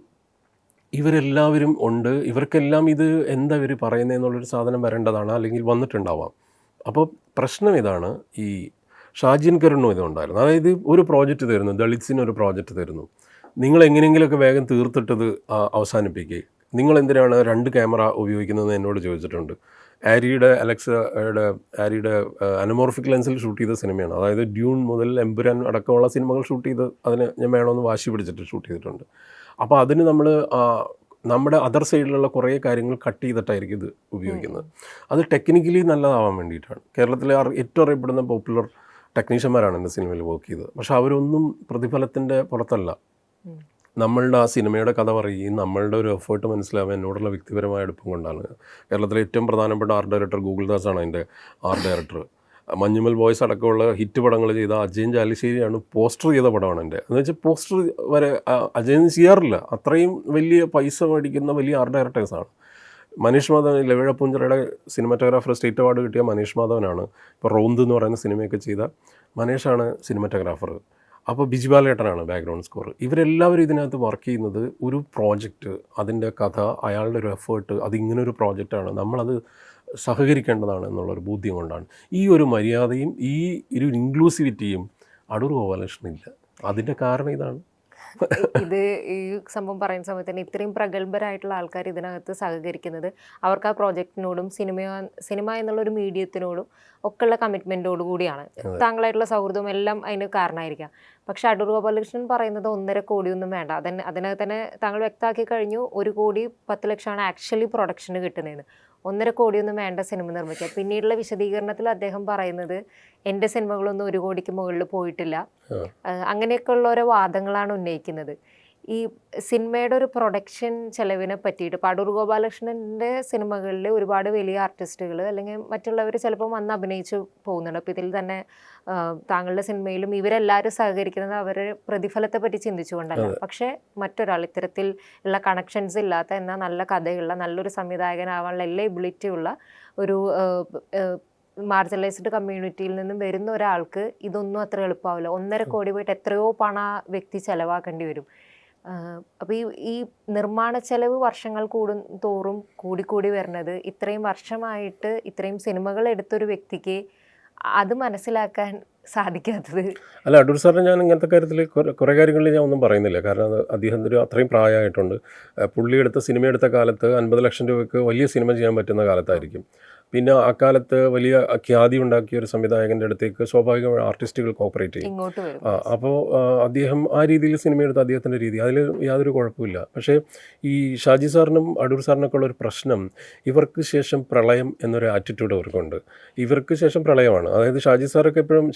ഇവരെല്ലാവരും ഉണ്ട്. ഇവർക്കെല്ലാം ഇത് എന്താ ഇവർ പറയുന്നതെന്നുള്ളൊരു സാധനം വരേണ്ടതാണ് അല്ലെങ്കിൽ വന്നിട്ടുണ്ടാവാം. അപ്പോൾ പ്രശ്നം ഇതാണ് ഈ ഷാജിൻ കരുണും ഇതുണ്ടായിരുന്നു. അതായത് ഒരു പ്രോജക്റ്റ് തരുന്നു ദളിത്സിന് ഒരു പ്രോജക്റ്റ് തരുന്നു. നിങ്ങൾ എങ്ങനെയെങ്കിലുമൊക്കെ വേഗം തീർത്തിട്ടത് അവസാനിപ്പിക്കുക നിങ്ങൾ എന്തിനാണ് രണ്ട് ക്യാമറ ഉപയോഗിക്കുന്നത് എന്നോട് ചോദിച്ചിട്ടുണ്ട്. ആരിയുടെ അലക്സയുടെ ആരിയുടെ അനമോർഫിക് ലെൻസിൽ ഷൂട്ട് ചെയ്ത സിനിമയാണ്. അതായത് ഡ്യൂൺ മുതൽ എമ്പുരാൻ അടക്കമുള്ള സിനിമകൾ ഷൂട്ട് ചെയ്ത് അതിന് ഞാൻ വേണമെന്ന് വാശി പിടിച്ചിട്ട് ഷൂട്ട് ചെയ്തിട്ടുണ്ട്. അപ്പോൾ അതിന് നമ്മൾ നമ്മുടെ അതർ സൈഡിലുള്ള കുറേ കാര്യങ്ങൾ കട്ട് ചെയ്തിട്ടായിരിക്കും ഇത് ഉപയോഗിക്കുന്നത്. അത് ടെക്നിക്കലി നല്ലതാവാൻ വേണ്ടിയിട്ടാണ്. കേരളത്തിലെ ഏറ്റവും അറിയപ്പെടുന്ന പോപ്പുലർ ടെക്നീഷ്യന്മാരാണ് എന്റെ സിനിമയിൽ വർക്ക് ചെയ്തത്. പക്ഷെ അവരൊന്നും പ്രതിഫലത്തിന്റെ പുറത്തല്ല. നമ്മളുടെ ആ സിനിമയുടെ കഥ പറയുകയും നമ്മളുടെ ഒരു എഫേർട്ട് മനസ്സിലാവുക എന്നോടുള്ള വ്യക്തിപരമായ അടുപ്പം കൊണ്ടാണ്. കേരളത്തിലെ ഏറ്റവും പ്രധാനപ്പെട്ട ആർട്ട് ഡയറക്ടർ ഗൂഗിൾദാസ് ആണ് അതിന്റെ ആർട്ട് ഡയറക്ടർ മഞ്ഞുമൽ ബോയ്സ് അടക്കമുള്ള ഹിറ്റ് പടങ്ങൾ ചെയ്ത അജയൻ ചാലിശ്ശേരിയാണ് പോസ്റ്റർ ചെയ്ത പടമാണ് എന്റെ. എന്ന് വെച്ചാൽ പോസ്റ്റർ വരെ അജയൻ ചെയ്യാറില്ല. അത്രയും വലിയ പൈസ മേടിക്കുന്ന വലിയ ആർട്ട് ഡയറക്ടേഴ്സാണ് മനീഷ് മാധവൻ ലവിഴ പൂഞ്ചറയുടെ സിനിമാറ്റോഗ്രാഫർ സ്റ്റേറ്റ് അവാർഡ് കിട്ടിയ മനീഷ് മാധവനാണ് ഇപ്പോൾ റോന്ത് എന്ന് പറയുന്ന സിനിമയൊക്കെ ചെയ്ത മനീഷാണ് സിനിമാറ്റോഗ്രാഫർ. അപ്പോൾ ബിജുബാലേട്ടനാണ് ബാക്ക്ഗ്രൗണ്ട് സ്കോർ. ഇവരെല്ലാവരും ഇതിനകത്ത് വർക്ക് ചെയ്യുന്നത് ഒരു പ്രോജക്റ്റ് അതിന്റെ കഥ അയാളുടെ ഒരു എഫേർട്ട് അതിങ്ങനെ ഒരു പ്രോജക്റ്റാണ്. നമ്മളത് സഹകരിക്കേണ്ടതാണ് എന്നുള്ളൊരു ബോധ്യം കൊണ്ടാണ്. ഈ ഒരു മര്യാദയും ഈ ഒരു ഇൻക്ലൂസിവിറ്റിയും അടൂർ ഗോപാലകൃഷ്ണനില്ല. അതിന്റെ കാരണം ഇതാണ്. ഇത് ഈ സംഭവം പറയുന്ന സമയത്ത് തന്നെ ഇത്രയും പ്രഗത്ഭരായിട്ടുള്ള ആൾക്കാർ ഇതിനകത്ത് സഹകരിക്കുന്നത് അവർക്ക് ആ പ്രോജക്റ്റിനോടും സിനിമ സിനിമ എന്നുള്ള ഒരു മീഡിയത്തിനോടും ഒക്കെയുള്ള കമ്മിറ്റ്മെന്റോട് കൂടിയാണ്. താങ്കളായിട്ടുള്ള സൗഹൃദം എല്ലാം അതിന് കാരണമായിരിക്കാം. പക്ഷെ അടൂർ ഗോപാലകൃഷ്ണൻ പറയുന്നത് ഒന്നര കോടിയൊന്നും വേണ്ട. അതിന് അതിനകത്ത് തന്നെ താങ്കൾ വ്യക്തമാക്കി കഴിഞ്ഞു ഒരു കോടി പത്ത് ലക്ഷമാണ് ആക്ച്വലി പ്രൊഡക്ഷന് കിട്ടുന്നതെന്ന്. ഒന്നര കോടിയൊന്നും വേണ്ട സിനിമ നിർമ്മിക്കാൻ. പിന്നീടുള്ള വിശദീകരണത്തിൽ അദ്ദേഹം പറയുന്നത് എന്റെ സിനിമകളൊന്നും ഒരു കോടിക്ക് മുകളിൽ പോയിട്ടില്ല. അങ്ങനെയൊക്കെ ഉള്ള അങ്ങനെയൊക്കെയുള്ള ഓരോ വാദങ്ങളാണ് ഉന്നയിക്കുന്നത്. ഈ സിനിമയുടെ ഒരു പ്രൊഡക്ഷൻ ചെലവിനെ പറ്റിയിട്ട് അടൂർ ഗോപാലകൃഷ്ണന്റെ സിനിമകളിൽ ഒരുപാട് വലിയ ആർട്ടിസ്റ്റുകൾ അല്ലെങ്കിൽ മറ്റുള്ളവർ ചിലപ്പോൾ വന്ന് അഭിനയിച്ച് പോകുന്നുണ്ട്. അപ്പോൾ ഇതിൽ തന്നെ താങ്കളുടെ സിനിമയിലും ഇവരെല്ലാവരും സഹകരിക്കുന്നത് അവരുടെ പ്രതിഫലത്തെ പറ്റി ചിന്തിച്ചുകൊണ്ടല്ല. പക്ഷേ മറ്റൊരാൾ ഇത്തരത്തിൽ ഉള്ള കണക്ഷൻസ് ഇല്ലാത്ത എന്നാൽ നല്ല കഥയുള്ള നല്ലൊരു സംവിധായകനാവാനുള്ള എല്ലാ എബിലിറ്റി ഉള്ള ഒരു മാർജലൈസ്ഡ് കമ്മ്യൂണിറ്റിയിൽ നിന്നും വരുന്ന ഒരാൾക്ക് ഇതൊന്നും അത്ര എളുപ്പമാവില്ല. ഒന്നര കോടി പോയിട്ട് എത്രയോ പണ വ്യക്തി ചെലവാക്കേണ്ടി വരും. അപ്പോൾ ഈ ഈ നിർമ്മാണ ചെലവ് വർഷങ്ങൾ കൂടും തോറും കൂടിക്കൂടി വരുന്നത് ഇത്രയും വർഷമായിട്ട് ഇത്രയും സിനിമകൾ എടുത്തൊരു വ്യക്തിക്ക് അത് മനസ്സിലാക്കാൻ സാധിക്കാത്തത്? അല്ല അടൂർ സാറിന് ഞാൻ ഇങ്ങനത്തെ കാര്യത്തിൽ കുറേ കാര്യങ്ങളിൽ ഞാൻ ഒന്നും പറയുന്നില്ല. കാരണം അദ്ദേഹം ഒരു അത്രയും പ്രായമായിട്ടുണ്ട്. പുള്ളി എടുത്ത സിനിമ എടുത്ത കാലത്ത് അൻപത് ലക്ഷം രൂപയ്ക്ക് വലിയ സിനിമ ചെയ്യാൻ പറ്റുന്ന കാലത്തായിരിക്കും. പിന്നെ അക്കാലത്ത് വലിയ ഖ്യാതി ഉണ്ടാക്കിയ ഒരു സംവിധായകന്റെ അടുത്തേക്ക് സ്വാഭാവികമായി ആർട്ടിസ്റ്റുകൾ കോപ്പറേറ്റ് ചെയ്യും. ആ അപ്പോൾ അദ്ദേഹം ആ രീതിയിൽ സിനിമ എടുത്ത അദ്ദേഹത്തിന്റെ രീതി. അതിൽ യാതൊരു കുഴപ്പമില്ല പക്ഷേ ഈ ഷാജി സാറിനും അടൂർ സാറിനൊക്കെ ഉള്ള ഒരു പ്രശ്നം ഇവർക്ക് ശേഷം പ്രളയം എന്നൊരു ആറ്റിറ്റ്യൂഡ് അവർക്കുണ്ട്. ഇവർക്ക് ശേഷം പ്രളയമാണ്. അതായത് ഷാജി സാറൊക്കെ എപ്പോഴും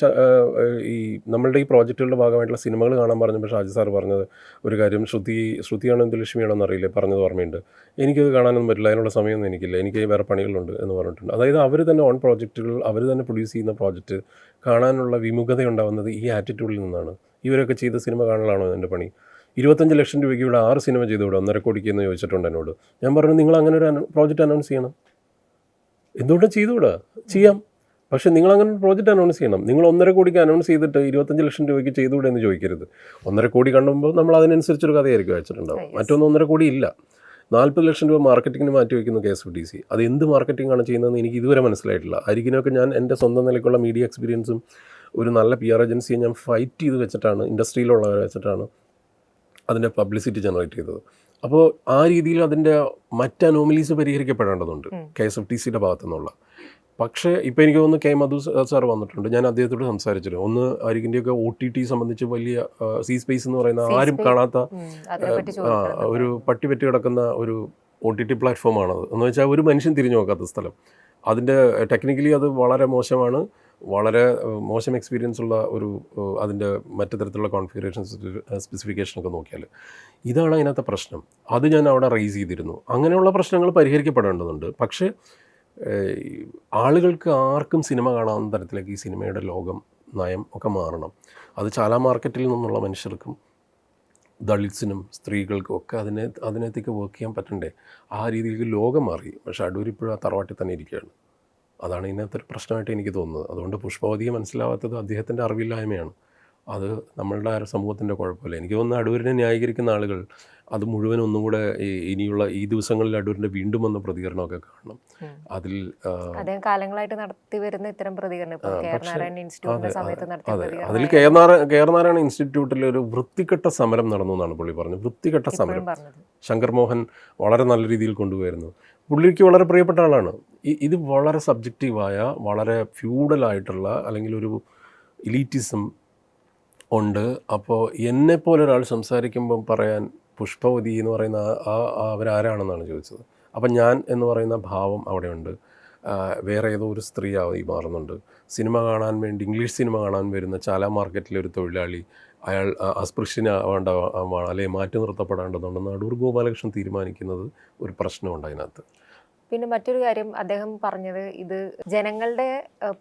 ഈ നമ്മളുടെ ഈ പ്രോജക്റ്റുകളുടെ ഭാഗമായിട്ടുള്ള സിനിമകൾ കാണാൻ പറഞ്ഞപ്പോൾ ഷാജി സാർ പറഞ്ഞത് ഒരു കാര്യം ശ്രുതി ശ്രുതിയാണോ എന്ത് ലക്ഷ്മിയാണോ എന്നറിയില്ല പറഞ്ഞത് ഓർമ്മയുണ്ട്. എനിക്കത് കാണാനൊന്നും പറ്റില്ല അതിനുള്ള സമയമൊന്നും എനിക്കില്ല എനിക്ക് വേറെ പണികളുണ്ട് എന്ന് പറഞ്ഞിട്ടുണ്ട്. അതായത് അവർ തന്നെ ഓൺ പ്രോജക്റ്റുകൾ അവർ തന്നെ പ്രൊഡ്യൂസ് ചെയ്യുന്ന പ്രോജക്റ്റ് കാണാനുള്ള വിമുഖത ഉണ്ടാവുന്നത് ഈ ആറ്റിറ്റ്യൂഡിൽ നിന്നാണ്. ഇവരൊക്കെ ചെയ്ത സിനിമ കാണലാണോ എന്റെ പണി? ഇരുപത്തഞ്ച് ലക്ഷം രൂപയ്ക്ക് ഇവിടെ ആറ് സിനിമ ചെയ്തുകൂടെ ഒന്നര കോടിക്ക് എന്ന് ചോദിച്ചിട്ടുണ്ട് എന്നോട്. ഞാൻ പറഞ്ഞു നിങ്ങൾ അങ്ങനെ ഒരു പ്രോജക്റ്റ് അനൗൺസ് ചെയ്യണം. എന്തുകൊണ്ടും ചെയ്തുകൂടാ ചെയ്യാം. പക്ഷേ നിങ്ങൾ അങ്ങനെ ഒരു പ്രോജക്റ്റ് അനൗൺസ് ചെയ്യണം. നിങ്ങൾ ഒന്നര കോടിക്ക് അനൗൺസ് ചെയ്തിട്ട് ഇരുപത്തഞ്ച് ലക്ഷം രൂപയ്ക്ക് ചെയ്തുകൂടെ എന്ന് ചോദിക്കരുത്. ഒന്നര കോടി കണ്ടുമ്പോൾ നമ്മൾ അതിനനുസരിച്ചൊരു കഥയായിരിക്കും മറ്റൊന്നും മറ്റൊന്ന് ഒന്നര കോടി ഇല്ല. നാൽപ്പത് ലക്ഷം രൂപ മാർക്കറ്റിങ്ങിന് മാറ്റി വയ്ക്കുന്നു K S F T C അത് എന്ത് മാർക്കറ്റിംഗ് ആണ് ചെയ്യുന്നതെന്ന് എനിക്ക് ഇതുവരെ മനസ്സിലായിട്ടില്ല. അരികിനൊക്കെ ഞാൻ എന്റെ സ്വന്തം നിലയ്ക്കുള്ള മീഡിയ എക്സ്പീരിയൻസും ഒരു നല്ല പി ആർ ഏജൻസിയെ ഞാൻ ഫൈറ്റ് ചെയ്ത് വെച്ചിട്ടാണ് ഇൻഡസ്ട്രിയിലുള്ളവരെ വെച്ചിട്ടാണ് അതിന്റെ പബ്ലിസിറ്റി ജനറേറ്റ് ചെയ്തത്. അപ്പോൾ ആ രീതിയിൽ അതിന്റെ മറ്റ് അനോമലീസ് പരിഹരിക്കപ്പെടേണ്ടതുണ്ട്. കെ എസ് എഫ് ടി സിയുടെ ഭാഗത്തു നിന്നുള്ള പക്ഷേ ഇപ്പോൾ എനിക്ക് തോന്നുന്നു കെ. മധു സാർ വന്നിട്ടുണ്ട്. ഞാൻ അദ്ദേഹത്തോട് സംസാരിച്ചിരുന്നു. ഒന്ന് അരികിന്റെയൊക്കെ ഒ ടി ടി സംബന്ധിച്ച് വലിയ സി സ്പേസ് എന്ന് പറയുന്ന ആരും കാണാത്ത ഒരു പട്ടി പറ്റി കിടക്കുന്ന ഒരു ഒ ടി ടി പ്ലാറ്റ്ഫോമാണത് എന്ന് വെച്ചാൽ ഒരു മനുഷ്യൻ തിരിഞ്ഞു നോക്കാത്ത സ്ഥലം. അതിന്റെ ടെക്നിക്കലി അത് വളരെ മോശമാണ്. വളരെ മോശം എക്സ്പീരിയൻസ് ഉള്ള ഒരു അതിന്റെ മറ്റു തരത്തിലുള്ള കോൺഫിഗറേഷൻ സ്പെസിഫിക്കേഷനൊക്കെ നോക്കിയാൽ. ഇതാണ് അതിനകത്തെ പ്രശ്നം. അത് ഞാൻ അവിടെ റൈസ് ചെയ്തിരുന്നു. അങ്ങനെയുള്ള പ്രശ്നങ്ങൾ പരിഹരിക്കപ്പെടേണ്ടതുണ്ട്. പക്ഷേ ആളുകൾക്ക് ആർക്കും സിനിമ കാണാവുന്ന തരത്തിലേക്ക് ഈ സിനിമയുടെ ലോകം നയം ഒക്കെ മാറണം. അത് ചാല മാർക്കറ്റിൽ നിന്നുള്ള മനുഷ്യർക്കും ദളിത്സിനും സ്ത്രീകൾക്കും ഒക്കെ അതിനെ അതിനകത്തേക്ക് വർക്ക് ചെയ്യാൻ പറ്റണ്ടേ? ആ രീതിയിലേക്ക് ലോകം മാറി. പക്ഷെ അടൂർ ഇപ്പോഴും ആ തറവാട്ടിൽ തന്നെ ഇരിക്കുകയാണ്. അതാണ് ഇതിനകത്തൊരു പ്രശ്നമായിട്ട് എനിക്ക് തോന്നുന്നത്. അതുകൊണ്ട് പുഷ്പവതിയെ മനസ്സിലാവാത്തത് അദ്ദേഹത്തിന്റെ അറിവില്ലായ്മയാണ്. അത് നമ്മളുടെ ആ ഒരു സമൂഹത്തിന്റെ കുഴപ്പമില്ല. എനിക്ക് തോന്നുന്നു അടൂരിനെ ന്യായീകരിക്കുന്ന ആളുകൾ അത് മുഴുവൻ ഒന്നും കൂടെ ഇനിയുള്ള ഈ ദിവസങ്ങളിൽ അടൂരിന്റെ വീണ്ടും വന്ന പ്രതികരണമൊക്കെ കാണണം. അതിൽ അദ്ദേഹം കാലങ്ങളായിട്ട് നടത്തി വരുന്ന ഇത്തരം പ്രതികരണം. അതിൽ കെ ആർ നാരായണ ഇൻസ്റ്റിറ്റ്യൂട്ടിൽ ഒരു വൃത്തികെട്ട സമരം നടന്നു എന്നാണ് പുള്ളി പറഞ്ഞത്. വൃത്തികെട്ട സമരം. ശങ്കർ മോഹൻ വളരെ നല്ല രീതിയിൽ കൊണ്ടുപോയിരുന്നു. പുള്ളിക്ക് വളരെ പ്രിയപ്പെട്ട ആളാണ്. ഇത് വളരെ സബ്ജക്റ്റീവായ വളരെ ഫ്യൂഡലായിട്ടുള്ള അല്ലെങ്കിൽ ഒരു ഇലീറ്റിസം ഉണ്ട്. അപ്പോൾ എന്നെപ്പോലെ ഒരാൾ സംസാരിക്കുമ്പം പറയാൻ പുഷ്പവതി എന്ന് പറയുന്ന ആ- അവരാരാണെന്നാണ് ചോദിച്ചത്. അപ്പം ഞാൻ എന്ന് പറയുന്ന ഭാവം അവിടെയുണ്ട്. വേറെ ഏതോ ഒരു സ്ത്രീ ആയി മാറുന്നുണ്ട്. സിനിമ കാണാൻ വേണ്ടി ഇംഗ്ലീഷ് സിനിമ കാണാൻ വരുന്ന ചാല മാർക്കറ്റിലെ ഒരു തൊഴിലാളി അയാൾ അസ്പൃശ്യനാവേണ്ട അല്ലെങ്കിൽ മാറ്റി നിർത്തപ്പെടേണ്ടതുണ്ടെന്ന് അടൂർ ഗോപാലകൃഷ്ണൻ തീരുമാനിക്കുന്നത് ഒരു പ്രശ്നമുണ്ട് അതിനകത്ത്. പിന്നെ മറ്റൊരു കാര്യം അദ്ദേഹം പറഞ്ഞത് ഇത് ജനങ്ങളുടെ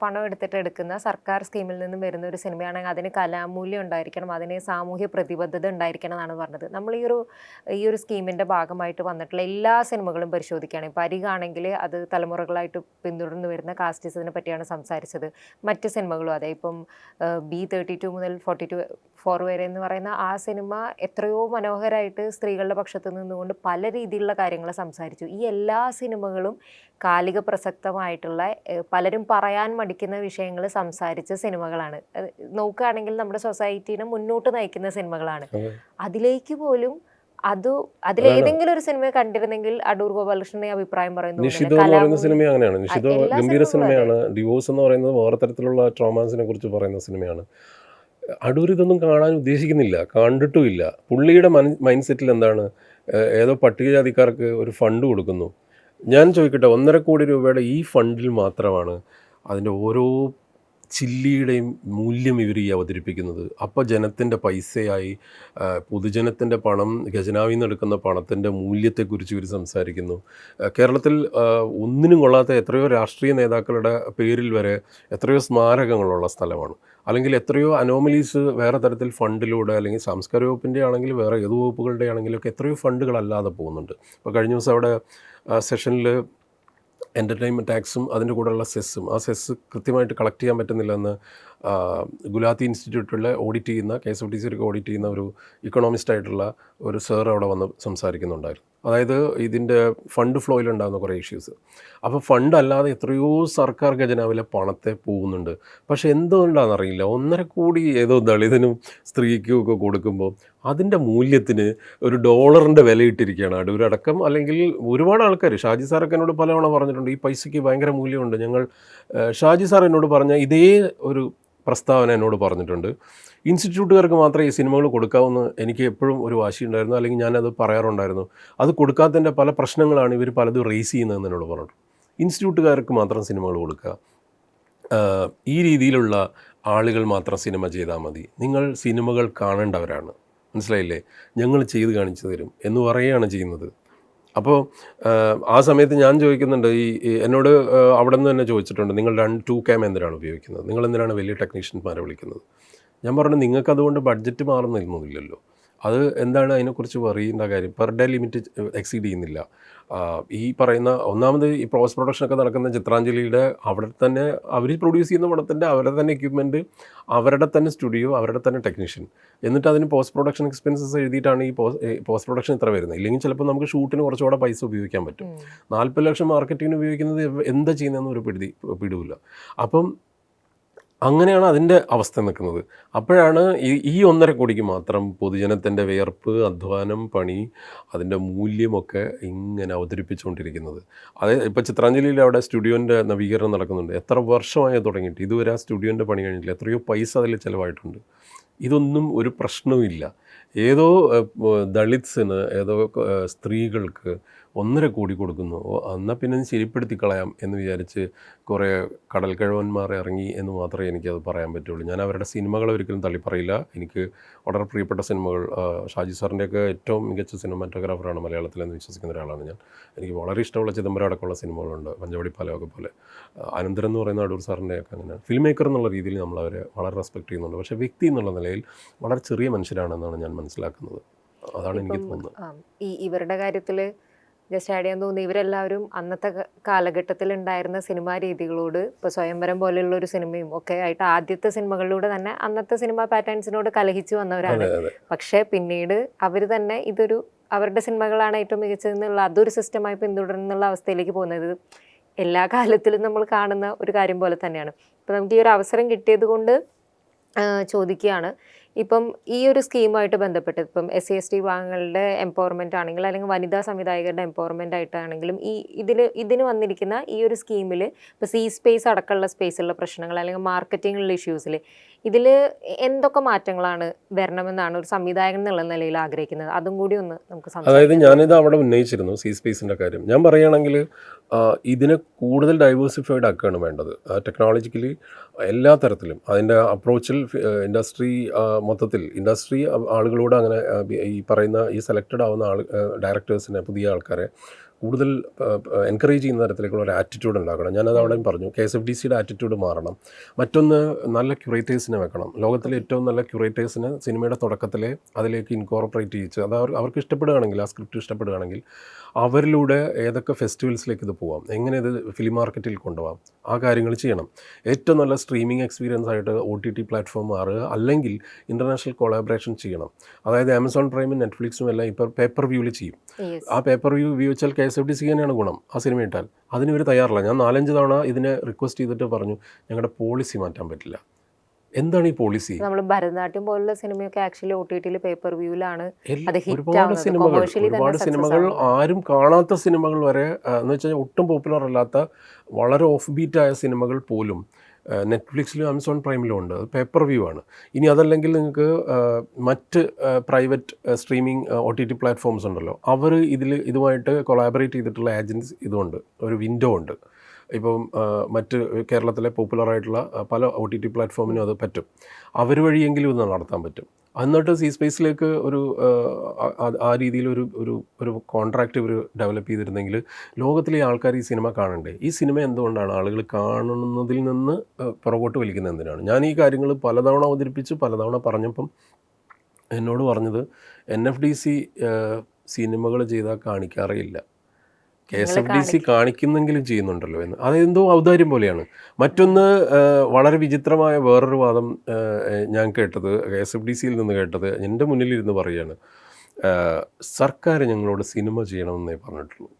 പണം എടുത്തിട്ട് എടുക്കുന്ന സർക്കാർ സ്കീമിൽ നിന്നും വരുന്ന ഒരു സിനിമയാണെങ്കിൽ അതിന് കലാമൂല്യം ഉണ്ടായിരിക്കണം അതിന് സാമൂഹ്യ പ്രതിബദ്ധത ഉണ്ടായിരിക്കണം എന്നാണ് പറഞ്ഞത്. നമ്മൾ ഈ ഒരു ഈ ഒരു സ്കീമിന്റെ ഭാഗമായിട്ട് വന്നിട്ടുള്ള എല്ലാ സിനിമകളും പരിശോധിക്കുകയാണ് ഇപ്പോൾ അരികാണെങ്കിൽ അത് തലമുറകളായിട്ട് പിന്തുടർന്നു വരുന്ന കാസ്റ്റീസിനെ പറ്റിയാണ് സംസാരിച്ചത്. മറ്റ് സിനിമകളും അതെ ഇപ്പം ബി തേർട്ടി ടു മുതൽ ഫോർട്ടി ടു ഫോർ വരെ എന്ന് പറയുന്ന ആ സിനിമ എത്രയോ മനോഹരമായിട്ട് സ്ത്രീകളുടെ പക്ഷത്ത് നിന്നുകൊണ്ട് പല രീതിയിലുള്ള കാര്യങ്ങൾ സംസാരിച്ചു. ഈ എല്ലാ സിനിമകളും സിനിമകളും കാലിക പ്രസക്തമായിട്ടുള്ള പലരും പറയാൻ മടിക്കുന്ന വിഷയങ്ങൾ സംസാരിച്ച സിനിമകളാണ്. നോക്കുകയാണെങ്കിൽ നമ്മുടെ സൊസൈറ്റീനെ മുന്നോട്ട് നയിക്കുന്ന സിനിമകളാണ്. അതിലേക്ക് പോലും അത് അതിലേതെങ്കിലും ഒരു സിനിമ കണ്ടിരുന്നെങ്കിൽ അടൂർ ഗോപാലകൃഷ്ണന്റെ അഭിപ്രായം പറയുന്നു നിഷിതോ എന്ന് പറയുന്ന സിനിമ അങ്ങനെയാണ്. നിഷിതോ ഗംഭീര സിനിമയാണ്. ഡിവോഴ്സ് എന്ന് പറയുന്നത് വേറെ തരത്തിലുള്ള ട്രോമാസിനെ കുറിച്ച് പറയുന്ന സിനിമയാണ്. അടൂർ ഇതൊന്നും കാണാൻ ഉദ്ദേശിക്കുന്നില്ല. കണ്ടിട്ടുമില്ല. പുള്ളിയുടെ മൈൻഡ് സെറ്റിൽ എന്താണ്? ഏതോ പട്ടികജാതിക്കാർക്ക് ഒരു ഫണ്ട് കൊടുക്കുന്നു. ഞാൻ ചോദിക്കട്ടെ ഒന്നര കോടി രൂപയുടെ ഈ ഫണ്ടിൽ മാത്രമാണ് അതിന്റെ ഓരോ ചില്ലിയുടെയും മൂല്യം ഇവർ ഈ അവതരിപ്പിക്കുന്നത്. അപ്പോൾ ജനത്തിന്റെ പൈസയായി പൊതുജനത്തിന്റെ പണം ഖജനാവിൽ നിന്ന് എടുക്കുന്ന പണത്തിന്റെ മൂല്യത്തെക്കുറിച്ച് ഇവർ സംസാരിക്കുന്നു. കേരളത്തിൽ ഒന്നിനും കൊള്ളാത്ത എത്രയോ രാഷ്ട്രീയ നേതാക്കളുടെ പേരിൽ വരെ എത്രയോ സ്മാരകങ്ങളുള്ള സ്ഥലമാണ്. അല്ലെങ്കിൽ എത്രയോ അനോമലീസ് വേറെ തരത്തിൽ ഫണ്ടിലൂടെ അല്ലെങ്കിൽ സാംസ്കാരിക വകുപ്പിന്റെ ആണെങ്കിൽ വേറെ ഏത് വകുപ്പുകളുടെ ആണെങ്കിലും ഒക്കെ എത്രയോ ഫണ്ടുകളല്ലാതെ പോകുന്നുണ്ട്. ഇപ്പോൾ കഴിഞ്ഞ ദിവസം അവിടെ സെഷനിൽ എന്റർടൈൻമെന്റ് ടാക്സും അതിന്റെ കൂടെയുള്ള സെസ്സും. ആ സെസ് കൃത്യമായിട്ട് കളക്ട് ചെയ്യാൻ പറ്റുന്നില്ലെന്ന് ഗുലാത്തി ഇൻസ്റ്റിറ്റ്യൂട്ടിലെ ഓഡിറ്റ് ചെയ്യുന്ന കെ എസ് എഫ് ടി സിയിലൊക്കെ ഓഡിറ്റ് ചെയ്യുന്ന ഒരു ഇക്കണോമിസ്റ്റ് ആയിട്ടുള്ള ഒരു സാർ അവിടെ വന്ന് സംസാരിക്കുന്നുണ്ടായിരുന്നു. അതായത് ഇതിന്റെ ഫണ്ട് ഫ്ലോയിലുണ്ടാകുന്ന കുറേ ഇഷ്യൂസ് അപ്പോൾ ഫണ്ട് അല്ലാതെ എത്രയോ സർക്കാർ ഖജനാവിലെ പണത്തെ പോകുന്നുണ്ട്. പക്ഷേ എന്തുകൊണ്ടാണെന്നറിയില്ല. ഒന്നര കോടി ഏതോ ദളിതനും സ്ത്രീക്കും ഒക്കെ കൊടുക്കുമ്പോൾ അതിന്റെ മൂല്യത്തിന് ഒരു ഡോളറിന്റെ വില ഇട്ടിരിക്കുകയാണ്. അടൂരടക്കം അല്ലെങ്കിൽ ഒരുപാട് ആൾക്കാർ. ഷാജി സാറൊക്കെ എന്നോട് പലവണ പറഞ്ഞിട്ടുണ്ട് ഈ പൈസയ്ക്ക് ഭയങ്കര മൂല്യമുണ്ട്. ഞങ്ങൾ ഷാജി സാർ എന്നോട് പറഞ്ഞ ഇതേ ഒരു പ്രസ്താവന എന്നോട് പറഞ്ഞിട്ടുണ്ട്. ഇൻസ്റ്റിറ്റ്യൂട്ടുകാർക്ക് മാത്രമേ ഈ സിനിമകൾ കൊടുക്കാവുന്ന എനിക്ക് എപ്പോഴും ഒരു വാശി ഉണ്ടായിരുന്നു അല്ലെങ്കിൽ ഞാനത് പറയാറുണ്ടായിരുന്നു. അത് കൊടുക്കാത്തതിന്റെ പല പ്രശ്നങ്ങളാണ് ഇവർ പലതും റേസ് ചെയ്യുന്നതെന്ന് എന്നോട് പറഞ്ഞു ഇൻസ്റ്റിറ്റ്യൂട്ടുകാർക്ക് മാത്രം സിനിമകൾ കൊടുക്കുക. ഈ രീതിയിലുള്ള ആളുകൾ മാത്രം സിനിമ ചെയ്താൽ മതി. നിങ്ങൾ സിനിമകൾ കാണേണ്ടവരാണ്. മനസ്സിലായില്ലേ? ഞങ്ങൾ ചെയ്ത് കാണിച്ചു തരും എന്ന് പറയുകയാണ് ചെയ്യുന്നത്. അപ്പോൾ ആ സമയത്ത് ഞാൻ ചോദിക്കുന്നുണ്ട് ഈ എന്നോട് അവിടെ നിന്ന് തന്നെ ചോദിച്ചിട്ടുണ്ട് നിങ്ങൾ രണ്ട് ടു ക്യാം എന്തിനാണ് ഉപയോഗിക്കുന്നത്? നിങ്ങൾ എന്തിനാണ് വലിയ ടെക്നീഷ്യന്മാരെ വിളിക്കുന്നത്? ഞാൻ പറഞ്ഞു നിങ്ങൾക്ക് അതുകൊണ്ട് ബഡ്ജറ്റ് മാറുന്നില്ലല്ലോ അത് എന്താണ് അതിനെക്കുറിച്ച് പറയേണ്ട കാര്യം? പെർ ഡേ ലിമിറ്റ് എക്സീഡ് ചെയ്യുന്നില്ല. ഈ പറയുന്ന ഒന്നാമത് ഈ പ്രോസ് പ്രൊഡക്ഷനൊക്കെ നടക്കുന്ന ചിത്രാഞ്ജലിയുടെ അവിടെ തന്നെ അവർ പ്രൊഡ്യൂസ് ചെയ്യുന്ന പടത്തിന്റെ അവരുടെ തന്നെ എക്യുപ്മെന്റ് അവരുടെ തന്നെ സ്റ്റുഡിയോ അവരുടെ തന്നെ ടെക്നീഷ്യൻ എന്നിട്ട് അതിന് പോസ്റ്റ് പ്രൊഡക്ഷൻ എക്സ്പെൻസസ് എഴുതിയിട്ടാണ് ഈ പോസ്റ്റ് പ്രൊഡക്ഷൻ ഇത്ര വരുന്നത്. ഇല്ലെങ്കിൽ ചിലപ്പോൾ നമുക്ക് ഷൂട്ടിന് കുറച്ചുകൂടെ പൈസ ഉപയോഗിക്കാൻ പറ്റും. നാൽപ്പത് ലക്ഷം മാർക്കറ്റിങ്ങിന് ഉപയോഗിക്കുന്നത് എന്താ ചെയ്യുന്നതെന്ന് ഒരു പിടി പിടിവില്ല. അപ്പം അങ്ങനെയാണ് അതിന്റെ അവസ്ഥ നിൽക്കുന്നത്. അപ്പോഴാണ് ഈ ഈ ഒന്നര കോടിക്ക് മാത്രം പൊതുജനത്തിന്റെ വിയർപ്പ് അധ്വാനം പണി അതിന്റെ മൂല്യമൊക്കെ ഇങ്ങനെ അവതരിപ്പിച്ചുകൊണ്ടിരിക്കുന്നത്. അത് ഇപ്പോൾ ചിത്രാഞ്ജലിയിൽ അവിടെ സ്റ്റുഡിയോന്റെ നവീകരണം നടക്കുന്നുണ്ട്. എത്ര വർഷമായി തുടങ്ങിയിട്ട്? ഇതുവരെ ആ സ്റ്റുഡിയോന്റെ പണി കഴിഞ്ഞിട്ടില്ല. എത്രയോ പൈസ അതിൽ ചിലവായിട്ടുണ്ട്. ഇതൊന്നും ഒരു പ്രശ്നവുമില്ല. ഏതോ ദളിത്സിന് ഏതോ സ്ത്രീകൾക്ക് ഒന്നര കോടി കൊടുക്കുന്നു. ഓ, എന്നാൽ പിന്നെ ശരിപ്പെടുത്തി കളയാം എന്ന് വിചാരിച്ച് കുറേ കടൽക്കിഴവന്മാർ ഇറങ്ങി എന്ന് മാത്രമേ എനിക്കത് പറയാൻ പറ്റുള്ളൂ. ഞാൻ അവരുടെ സിനിമകൾ ഒരിക്കലും തള്ളിപ്പറയില്ല. എനിക്ക് വളരെ പ്രിയപ്പെട്ട സിനിമകൾ ഷാജി സാറിന്റെയൊക്കെ ഏറ്റവും മികച്ച സിനിമാറ്റോഗ്രാഫറാണ് മലയാളത്തിലെന്ന് വിശ്വസിക്കുന്ന ഒരാളാണ് ഞാൻ. എനിക്ക് വളരെ ഇഷ്ടമുള്ള ചിദംബരം അടക്കമുള്ള സിനിമകളുണ്ട്. പഞ്ചവടി പാലമൊക്കെ പോലെ. അനന്തരം എന്ന് പറയുന്ന അടൂർ സാറിന്റെയൊക്കെ അങ്ങനെ ഫിലിം മേക്കർ എന്നുള്ള രീതിയിൽ നമ്മൾ അവരെ വളരെ റെസ്പെക്ട് ചെയ്യുന്നുണ്ട്. പക്ഷേ വ്യക്തി എന്നുള്ള നിലയിൽ വളരെ ചെറിയ മനുഷ്യരാണെന്നാണ് ഞാൻ മനസ്സിലാക്കുന്നത്. അതാണ് എനിക്ക് തോന്നുന്നത്. ഈ ഇവരുടെ കാര്യത്തിൽ ജസ്റ്റ് ആഡ് ചെയ്യാൻ തോന്നുന്നു ഇവരെല്ലാവരും അന്നത്തെ കാലഘട്ടത്തിൽ ഉണ്ടായിരുന്ന സിനിമാ രീതികളോട് ഇപ്പോൾ സ്വയംവരം പോലെയുള്ള ഒരു സിനിമയും ഒക്കെ ആയിട്ട് ആദ്യത്തെ സിനിമകളിലൂടെ തന്നെ അന്നത്തെ സിനിമാ പാറ്റേൺസിനോട് കലഹിച്ചു വന്നവരാണ്. പക്ഷേ പിന്നീട് അവർ തന്നെ ഇതൊരു അവരുടെ സിനിമകളാണ് ഏറ്റവും മികച്ചതെന്നുള്ള അതൊരു സിസ്റ്റമായി പിന്തുടരുന്നുള്ള അവസ്ഥയിലേക്ക് പോകുന്നത് എല്ലാ കാലത്തിലും നമ്മൾ കാണുന്ന ഒരു കാര്യം പോലെ തന്നെയാണ്. അപ്പോൾ നമുക്ക് ഈ ഒരു അവസരം കിട്ടിയത് കൊണ്ട് ചോദിക്കുകയാണ്. ഇപ്പം ഈ ഒരു സ്കീമുമായിട്ട് ബന്ധപ്പെട്ട് ഇപ്പം എസ് സി എസ് ടി വിഭാഗങ്ങളുടെ എംപവർമെന്റ് ആണെങ്കിൽ അല്ലെങ്കിൽ വനിതാ സംവിധായകരുടെ എംപവർമെന്റ് ആയിട്ടാണെങ്കിലും ഈ ഇതിൽ ഇതിന് വന്നിരിക്കുന്ന ഈ ഒരു സ്കീമിൽ ഇപ്പോൾ സീ സ്പേസ് അടക്കമുള്ള സ്പേസിലുള്ള പ്രശ്നങ്ങൾ അല്ലെങ്കിൽ മാർക്കറ്റിംഗിലുള്ള ഇഷ്യൂസിൽ ഇതിൽ എന്തൊക്കെ മാറ്റങ്ങളാണ് വരണമെന്നാണ് ഒരു സംവിധായകൻ എന്നുള്ള നിലയിൽ ആഗ്രഹിക്കുന്നത്? അതും കൂടി ഒന്ന് നമുക്ക് അതായത് ഞാനിത് അവിടെ ഉന്നയിച്ചിരുന്നു സി സ്പേസിന്റെ കാര്യം. ഞാൻ പറയുകയാണെങ്കിൽ ഇതിനെ കൂടുതൽ ഡൈവേഴ്സിഫൈഡ് ആക്കുകയാണ് വേണ്ടത്. ടെക്നോളജിക്കലി എല്ലാ തരത്തിലും. അതിന്റെ അപ്രോച്ചിൽ ഇൻഡസ്ട്രി മൊത്തത്തിൽ. ഇൻഡസ്ട്രി ആളുകളോട് അങ്ങനെ ഈ പറയുന്ന ഈ സെലക്റ്റഡ് ആവുന്ന ആൾ ഡയറക്ടേഴ്സിനെ പുതിയ ആൾക്കാരെ കൂടുതൽ എൻകറേജ് ചെയ്യുന്ന തരത്തിലേക്കുള്ള ഒരു ആറ്റിറ്റ്യൂഡ് ഉണ്ടാക്കണം. ഞാനത് അവിടെയും പറഞ്ഞു. കെ എസ് എഫ് ഡി സിയുടെ ആറ്റിറ്റ്യൂഡ് മാറണം. മറ്റൊന്ന് നല്ല ക്യൂറേറ്റേഴ്സിനെ വെക്കണം. ലോകത്തിലെ ഏറ്റവും നല്ല ക്യൂറേറ്റേഴ്സിനെ സിനിമയുടെ തുടക്കത്തിലെ അതിലേക്ക് ഇൻകോർപ്പറേറ്റ് ചെയ്യിച്ച് അത് അവർ അവർക്ക് ഇഷ്ടപ്പെടുകയാണെങ്കിൽ ആ സ്ക്രിപ്റ്റ് ഇഷ്ടപ്പെടുകയാണെങ്കിൽ അവരിലൂടെ ഏതൊക്കെ ഫെസ്റ്റിവൽസിലേക്ക് ഇത് പോവാം എങ്ങനെ ഇത് ഫിലിം മാർക്കറ്റിൽ കൊണ്ടുപോകാം ആ കാര്യങ്ങൾ ചെയ്യണം. ഏറ്റവും നല്ല സ്ട്രീമിംഗ് എക്സ്പീരിയൻസ് ആയിട്ട് ഒ ടി ടി പ്ലാറ്റ്ഫോം മാറുക അല്ലെങ്കിൽ ഇന്റർനാഷണൽ കൊളാബറേഷൻ ചെയ്യണം. അതായത് ആമസോൺ പ്രൈമും നെറ്റ്ഫ്ലിക്സും എല്ലാം ഇപ്പോൾ പേപ്പർ വ്യൂവിൽ ചെയ്യും. ആ പേപ്പർ വ്യൂ ഉപയോഗിച്ചാൽ K S S F D സിക്ക് തന്നെയാണ് ഗുണം ആ സിനിമ ഇട്ടാൽ. അതിന് ഇവർ തയ്യാറില്ല. ഞാൻ നാലഞ്ച് തവണ ഇതിനെ റിക്വസ്റ്റ് ചെയ്തിട്ട് പറഞ്ഞു ഞങ്ങളുടെ പോളിസി മാറ്റാൻ പറ്റില്ല. എന്താണ് ഈ പോളിസി നമ്മൾ ഭരതനാട്യം പോലുള്ള സിനിമയൊക്കെ ആക്ച്വലി ഒ ടി ടിയിൽ പേപ്പർ hit ഒരുപാട് സിനിമകൾ ഒരുപാട് സിനിമകൾ ആരും കാണാത്ത സിനിമകൾ വരെ എന്ന് വെച്ചാൽ ഒട്ടും പോപ്പുലർ അല്ലാത്ത വളരെ ഓഫ് ബീറ്റ് ആയ സിനിമകൾ പോലും നെറ്റ്ഫ്ലിക്സിലും ആമസോൺ പ്രൈമിലും ഉണ്ട്. അത് പേപ്പർ വ്യൂ ആണ്. ഇനി അതല്ലെങ്കിൽ നിങ്ങൾക്ക് മറ്റ് private streaming O T T platforms ഉണ്ടല്ലോ. അവർ ഇതിൽ ഇതുമായിട്ട് കൊളാബറേറ്റ് ചെയ്തിട്ടുള്ള ഏജൻസ് ഇതുണ്ട്. ഒരു വിൻഡോ ഉണ്ട്. ഇപ്പം മറ്റ് കേരളത്തിലെ പോപ്പുലറായിട്ടുള്ള പല ഒ ടി ടി പ്ലാറ്റ്ഫോമിനും അത് പറ്റും. അവർ വഴിയെങ്കിലും ഇത് നടത്താൻ പറ്റും. എന്നിട്ട് സി സ്പേസിലേക്ക് ഒരു ആ, രീതിയിൽ ഒരു ഒരു ഒരു കോൺട്രാക്റ്റ് ഇവർ ഡെവലപ്പ് ചെയ്തിരുന്നെങ്കിൽ ലോകത്തിലെ ആൾക്കാർ ഈ സിനിമ കാണണ്ടേ? ഈ സിനിമ എന്തുകൊണ്ടാണ് ആളുകൾ കാണുന്നതിൽ നിന്ന് പുറകോട്ട് വലിക്കുന്നത് എന്തിനാണ്? ഞാൻ ഈ കാര്യങ്ങൾ പലതവണ അവതരിപ്പിച്ച് പലതവണ പറഞ്ഞപ്പം എന്നോട് പറഞ്ഞത് എൻ എഫ് ഡി സി സിനിമകൾ ചെയ്താൽ കാണിക്കാറേയില്ല K S F D C കാണിക്കുന്നെങ്കിലും ചെയ്യുന്നുണ്ടല്ലോ എന്ന്. അതെന്തോ ഔദാര്യം പോലെയാണ്. മറ്റൊന്ന് വളരെ വിചിത്രമായ വേറൊരു വാദം ഞാൻ കേട്ടത് കെ എസ് എഫ് ഡി സിയിൽ നിന്ന് കേട്ടത് എന്റെ മുന്നിലിരുന്ന് പറയുകയാണ്. സർക്കാർ ഞങ്ങളോട് സിനിമ ചെയ്യണമെന്നേ പറഞ്ഞിട്ടുള്ളൂ.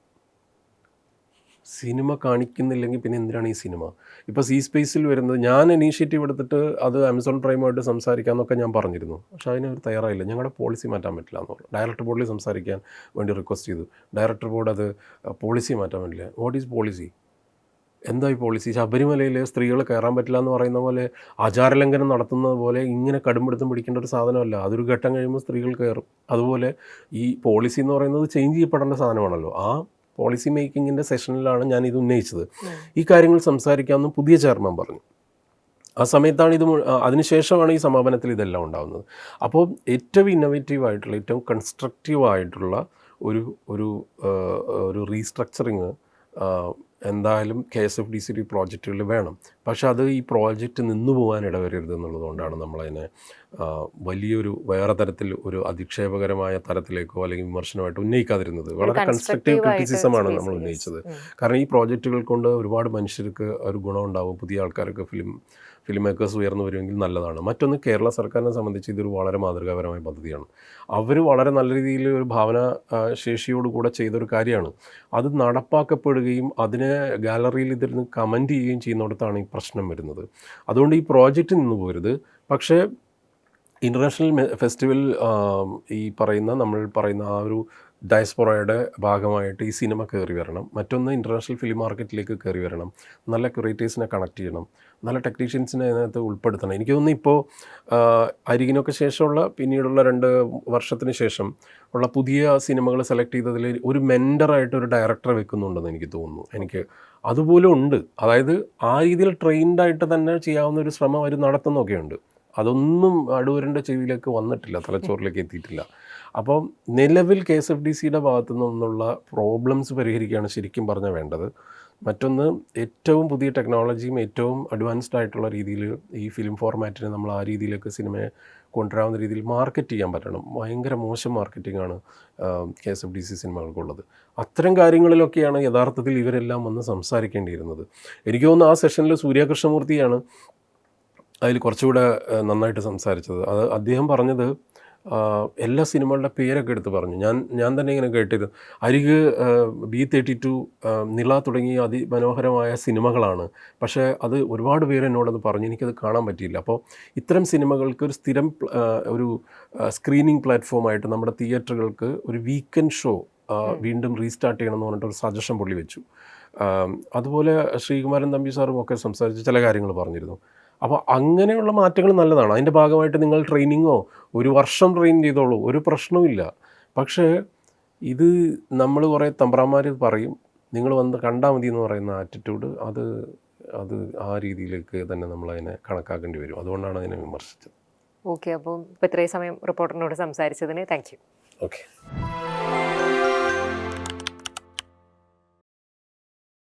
സിനിമ കാണിക്കുന്നില്ലെങ്കിൽ പിന്നെ എന്തിനാണ് ഈ സിനിമ? ഇപ്പോൾ സി സ്പേസിൽ വരുന്നത് ഞാൻ ഇനീഷ്യേറ്റീവ് എടുത്തിട്ട് അത് ആമസോൺ പ്രൈമായിട്ട് സംസാരിക്കാമെന്നൊക്കെ ഞാൻ പറഞ്ഞിരുന്നു. പക്ഷേ അതിന് അവർ തയ്യാറായില്ല. ഞങ്ങളുടെ പോളിസി മാറ്റാൻ പറ്റില്ല എന്ന് പറഞ്ഞു. ഡയറക്ടർ ബോർഡിൽ സംസാരിക്കാൻ വേണ്ടി റിക്വസ്റ്റ് ചെയ്തു. ഡയറക്ടർ ബോർഡ് അത് പോളിസി മാറ്റാൻ പറ്റില്ല വാട്ട് ഈസ് പോളിസി എന്താ ഈ പോളിസി ശബരിമലയിൽ സ്ത്രീകൾ കയറാൻ പറ്റില്ല എന്ന് പറയുന്ന പോലെ ആചാരലംഘനം നടത്തുന്നത് പോലെ ഇങ്ങനെ കടുംപിടുത്തം പിടിക്കേണ്ട ഒരു സാധനമല്ല. അതൊരു ഘട്ടം കഴിയുമ്പോൾ സ്ത്രീകൾ കയറും. അതുപോലെ ഈ പോളിസി എന്ന് പറയുന്നത് ചേഞ്ച് ചെയ്യപ്പെടേണ്ട സാധനമാണല്ലോ. ആ പോളിസി മേക്കിങ്ങിന്റെ സെഷനിലാണ് ഞാൻ ഇത് ഉന്നയിച്ചത്. ഈ കാര്യങ്ങൾ സംസാരിക്കാമെന്ന് പുതിയ ചെയർമാൻ പറഞ്ഞു. ആ സമയത്താണ് ഇത് അതിനുശേഷമാണ് ഈ സമാപനത്തിൽ ഇതെല്ലാം ഉണ്ടാകുന്നത് അപ്പോൾ ഏറ്റവും ഇന്നോവേറ്റീവ് ആയിട്ടുള്ള ഏറ്റവും കൺസ്ട്രക്റ്റീവ് ആയിട്ടുള്ള ഒരു ഒരു ഒരു റീസ്ട്രക്ചറിങ് എന്തായാലും K S F D C പ്രോജക്റ്റുകൾ വേണം. പക്ഷേ അത് ഈ പ്രോജക്റ്റ് നിന്നു പോകാൻ ഇടവരരുത് എന്നുള്ളതുകൊണ്ടാണ് നമ്മളതിനെ വലിയൊരു വേറെ തരത്തിൽ ഒരു അധിക്ഷേപകരമായ തരത്തിലേക്കോ അല്ലെങ്കിൽ വിമർശനമായിട്ട് ഉന്നയിക്കാതിരുന്നത്. വളരെ കൺസ്ട്രക്റ്റീവ് ക്രിറ്റിസിസമാണ് നമ്മൾ ഉന്നയിച്ചത്. കാരണം ഈ പ്രോജക്റ്റുകൾ കൊണ്ട് ഒരുപാട് മനുഷ്യർക്ക് ഒരു ഗുണമുണ്ടാവും പുതിയ ആൾക്കാർക്ക് ഫിലിം ഫിലിം മേക്കേഴ്സ് ഉയർന്നു വരുമെങ്കിൽ നല്ലതാണ്. മറ്റൊന്ന് കേരള സർക്കാരിനെ സംബന്ധിച്ച് ഇതൊരു വളരെ മാതൃകാപരമായ പദ്ധതിയാണ്. അവർ വളരെ നല്ല രീതിയിൽ ഒരു ഭാവന ശേഷിയോടുകൂടെ ചെയ്തൊരു കാര്യമാണ്. അത് നടപ്പാക്കപ്പെടുകയും അതിനെ ഗാലറിയിൽ ഇതിരുന്ന് കമന്റ് ചെയ്യുകയും ചെയ്യുന്നിടത്താണ് ഈ പ്രശ്നം വരുന്നത്. അതുകൊണ്ട് ഈ പ്രോജക്റ്റ് നിന്ന് പോരുത്. പക്ഷേ ഇന്റർനാഷണൽ ഫെസ്റ്റിവൽ ഈ പറയുന്ന നമ്മൾ പറയുന്ന ആ ഒരു ഡയസ്പൊറയുടെ ഭാഗമായിട്ട് ഈ സിനിമ കയറി വരണം. മറ്റൊന്ന് ഇന്റർനാഷണൽ ഫിലിം മാർക്കറ്റിലേക്ക് കയറി വരണം. നല്ല ക്യൂറേറ്റേഴ്സിനെ കണക്ട് ചെയ്യണം. നല്ല ടെക്നീഷ്യൻസിനെ അതിനകത്ത് ഉൾപ്പെടുത്തണം. എനിക്ക് തോന്നുന്നു ഇപ്പോൾ അരികിനൊക്കെ ശേഷമുള്ള പിന്നീടുള്ള രണ്ട് വർഷത്തിന് ശേഷം ഉള്ള പുതിയ സിനിമകൾ സെലക്ട് ചെയ്തതിൽ ഒരു മെന്ററായിട്ട് ഒരു ഡയറക്ടറെ വെക്കുന്നുണ്ടെന്ന് എനിക്ക് തോന്നുന്നു. എനിക്ക് അതുപോലെ ഉണ്ട്. അതായത് ആ രീതിയിൽ ട്രെയിൻഡായിട്ട് തന്നെ ചെയ്യാവുന്ന ഒരു ശ്രമം അവർ നടത്തുന്നൊക്കെയുണ്ട്. അതൊന്നും അടൂരിന്റെ ചെവിയിലേക്ക് വന്നിട്ടില്ല തലച്ചോറിലേക്ക് എത്തിയിട്ടില്ല. അപ്പം നിലവിൽ കെ എസ് എഫ് ഡി സിയുടെ ഭാഗത്തു നിന്നുള്ള പ്രോബ്ലംസ് പരിഹരിക്കുകയാണ് ശരിക്കും പറഞ്ഞാൽ വേണ്ടത്. മറ്റൊന്ന് ഏറ്റവും പുതിയ ടെക്നോളജിയും ഏറ്റവും അഡ്വാൻസ്ഡ് ആയിട്ടുള്ള രീതിയിൽ ഈ ഫിലിം ഫോർമാറ്റിനെ നമ്മൾ ആ രീതിയിലൊക്കെ സിനിമയെ കൊണ്ടുവരാവുന്ന രീതിയിൽ മാർക്കറ്റ് ചെയ്യാൻ പറ്റണം. ഭയങ്കര മോശം മാർക്കറ്റിംഗ് ആണ് K S F D C സിനിമകൾക്കുള്ളത്. അത്തരം കാര്യങ്ങളിലൊക്കെയാണ് യഥാർത്ഥത്തിൽ ഇവരെല്ലാം വന്ന് സംസാരിക്കേണ്ടിയിരുന്നത്. എനിക്ക് തോന്നുന്നു ആ സെഷനിൽ സൂര്യകൃഷ്ണമൂർത്തിയാണ് അതിൽ കുറച്ചുകൂടെ നന്നായിട്ട് സംസാരിച്ചത്. അത് അദ്ദേഹം പറഞ്ഞത് എല്ലാ സിനിമകളുടെ പേരൊക്കെ എടുത്ത് പറഞ്ഞു. ഞാൻ ഞാൻ തന്നെ ഇങ്ങനെ കേട്ടിരുന്നു. അരിക് ബി തേർട്ടി ടു നില തുടങ്ങിയ അതിമനോഹരമായ സിനിമകളാണ്. പക്ഷേ അത് ഒരുപാട് പേര് എന്നോടത് പറഞ്ഞു. എനിക്കത് കാണാൻ പറ്റിയില്ല. അപ്പോൾ ഇത്തരം സിനിമകൾക്ക് ഒരു സ്ഥിരം ഒരു സ്ക്രീനിങ് പ്ലാറ്റ്ഫോമായിട്ട് നമ്മുടെ തിയേറ്ററുകൾക്ക് ഒരു വീക്കെൻഡ് ഷോ വീണ്ടും റീസ്റ്റാർട്ട് ചെയ്യണം എന്ന് പറഞ്ഞിട്ട് ഒരു സജഷൻ പുള്ളി വെച്ചു. അതുപോലെ ശ്രീകുമാരൻ തമ്പി സാറും ഒക്കെ സംസാരിച്ച് ചില കാര്യങ്ങൾ പറഞ്ഞിരുന്നു. അപ്പോൾ അങ്ങനെയുള്ള മാറ്റങ്ങൾ നല്ലതാണ്. അതിന്റെ ഭാഗമായിട്ട് നിങ്ങൾ ട്രെയിനിങ്ങോ ഒരു വർഷം ട്രെയിൻ ചെയ്തോളൂ ഒരു പ്രശ്നവുമില്ല പക്ഷേ ഇത് നമ്മൾ കുറേ തമ്പ്രാന്മാർ പറയും നിങ്ങൾ വന്ന് കണ്ടാൽ മതി എന്ന് പറയുന്ന ആറ്റിറ്റ്യൂഡ് അത് അത് ആ രീതിയിലേക്ക് തന്നെ നമ്മൾ അതിനെ കണക്കാക്കേണ്ടി വരും. അതുകൊണ്ടാണ് അതിനെ വിമർശിച്ചത്. ഓക്കെ അപ്പോൾ ഇപ്പോൾ ഇത്രയും സമയം റിപ്പോർട്ടറിനോട് സംസാരിച്ചതിന് താങ്ക് യു. ഓക്കെ.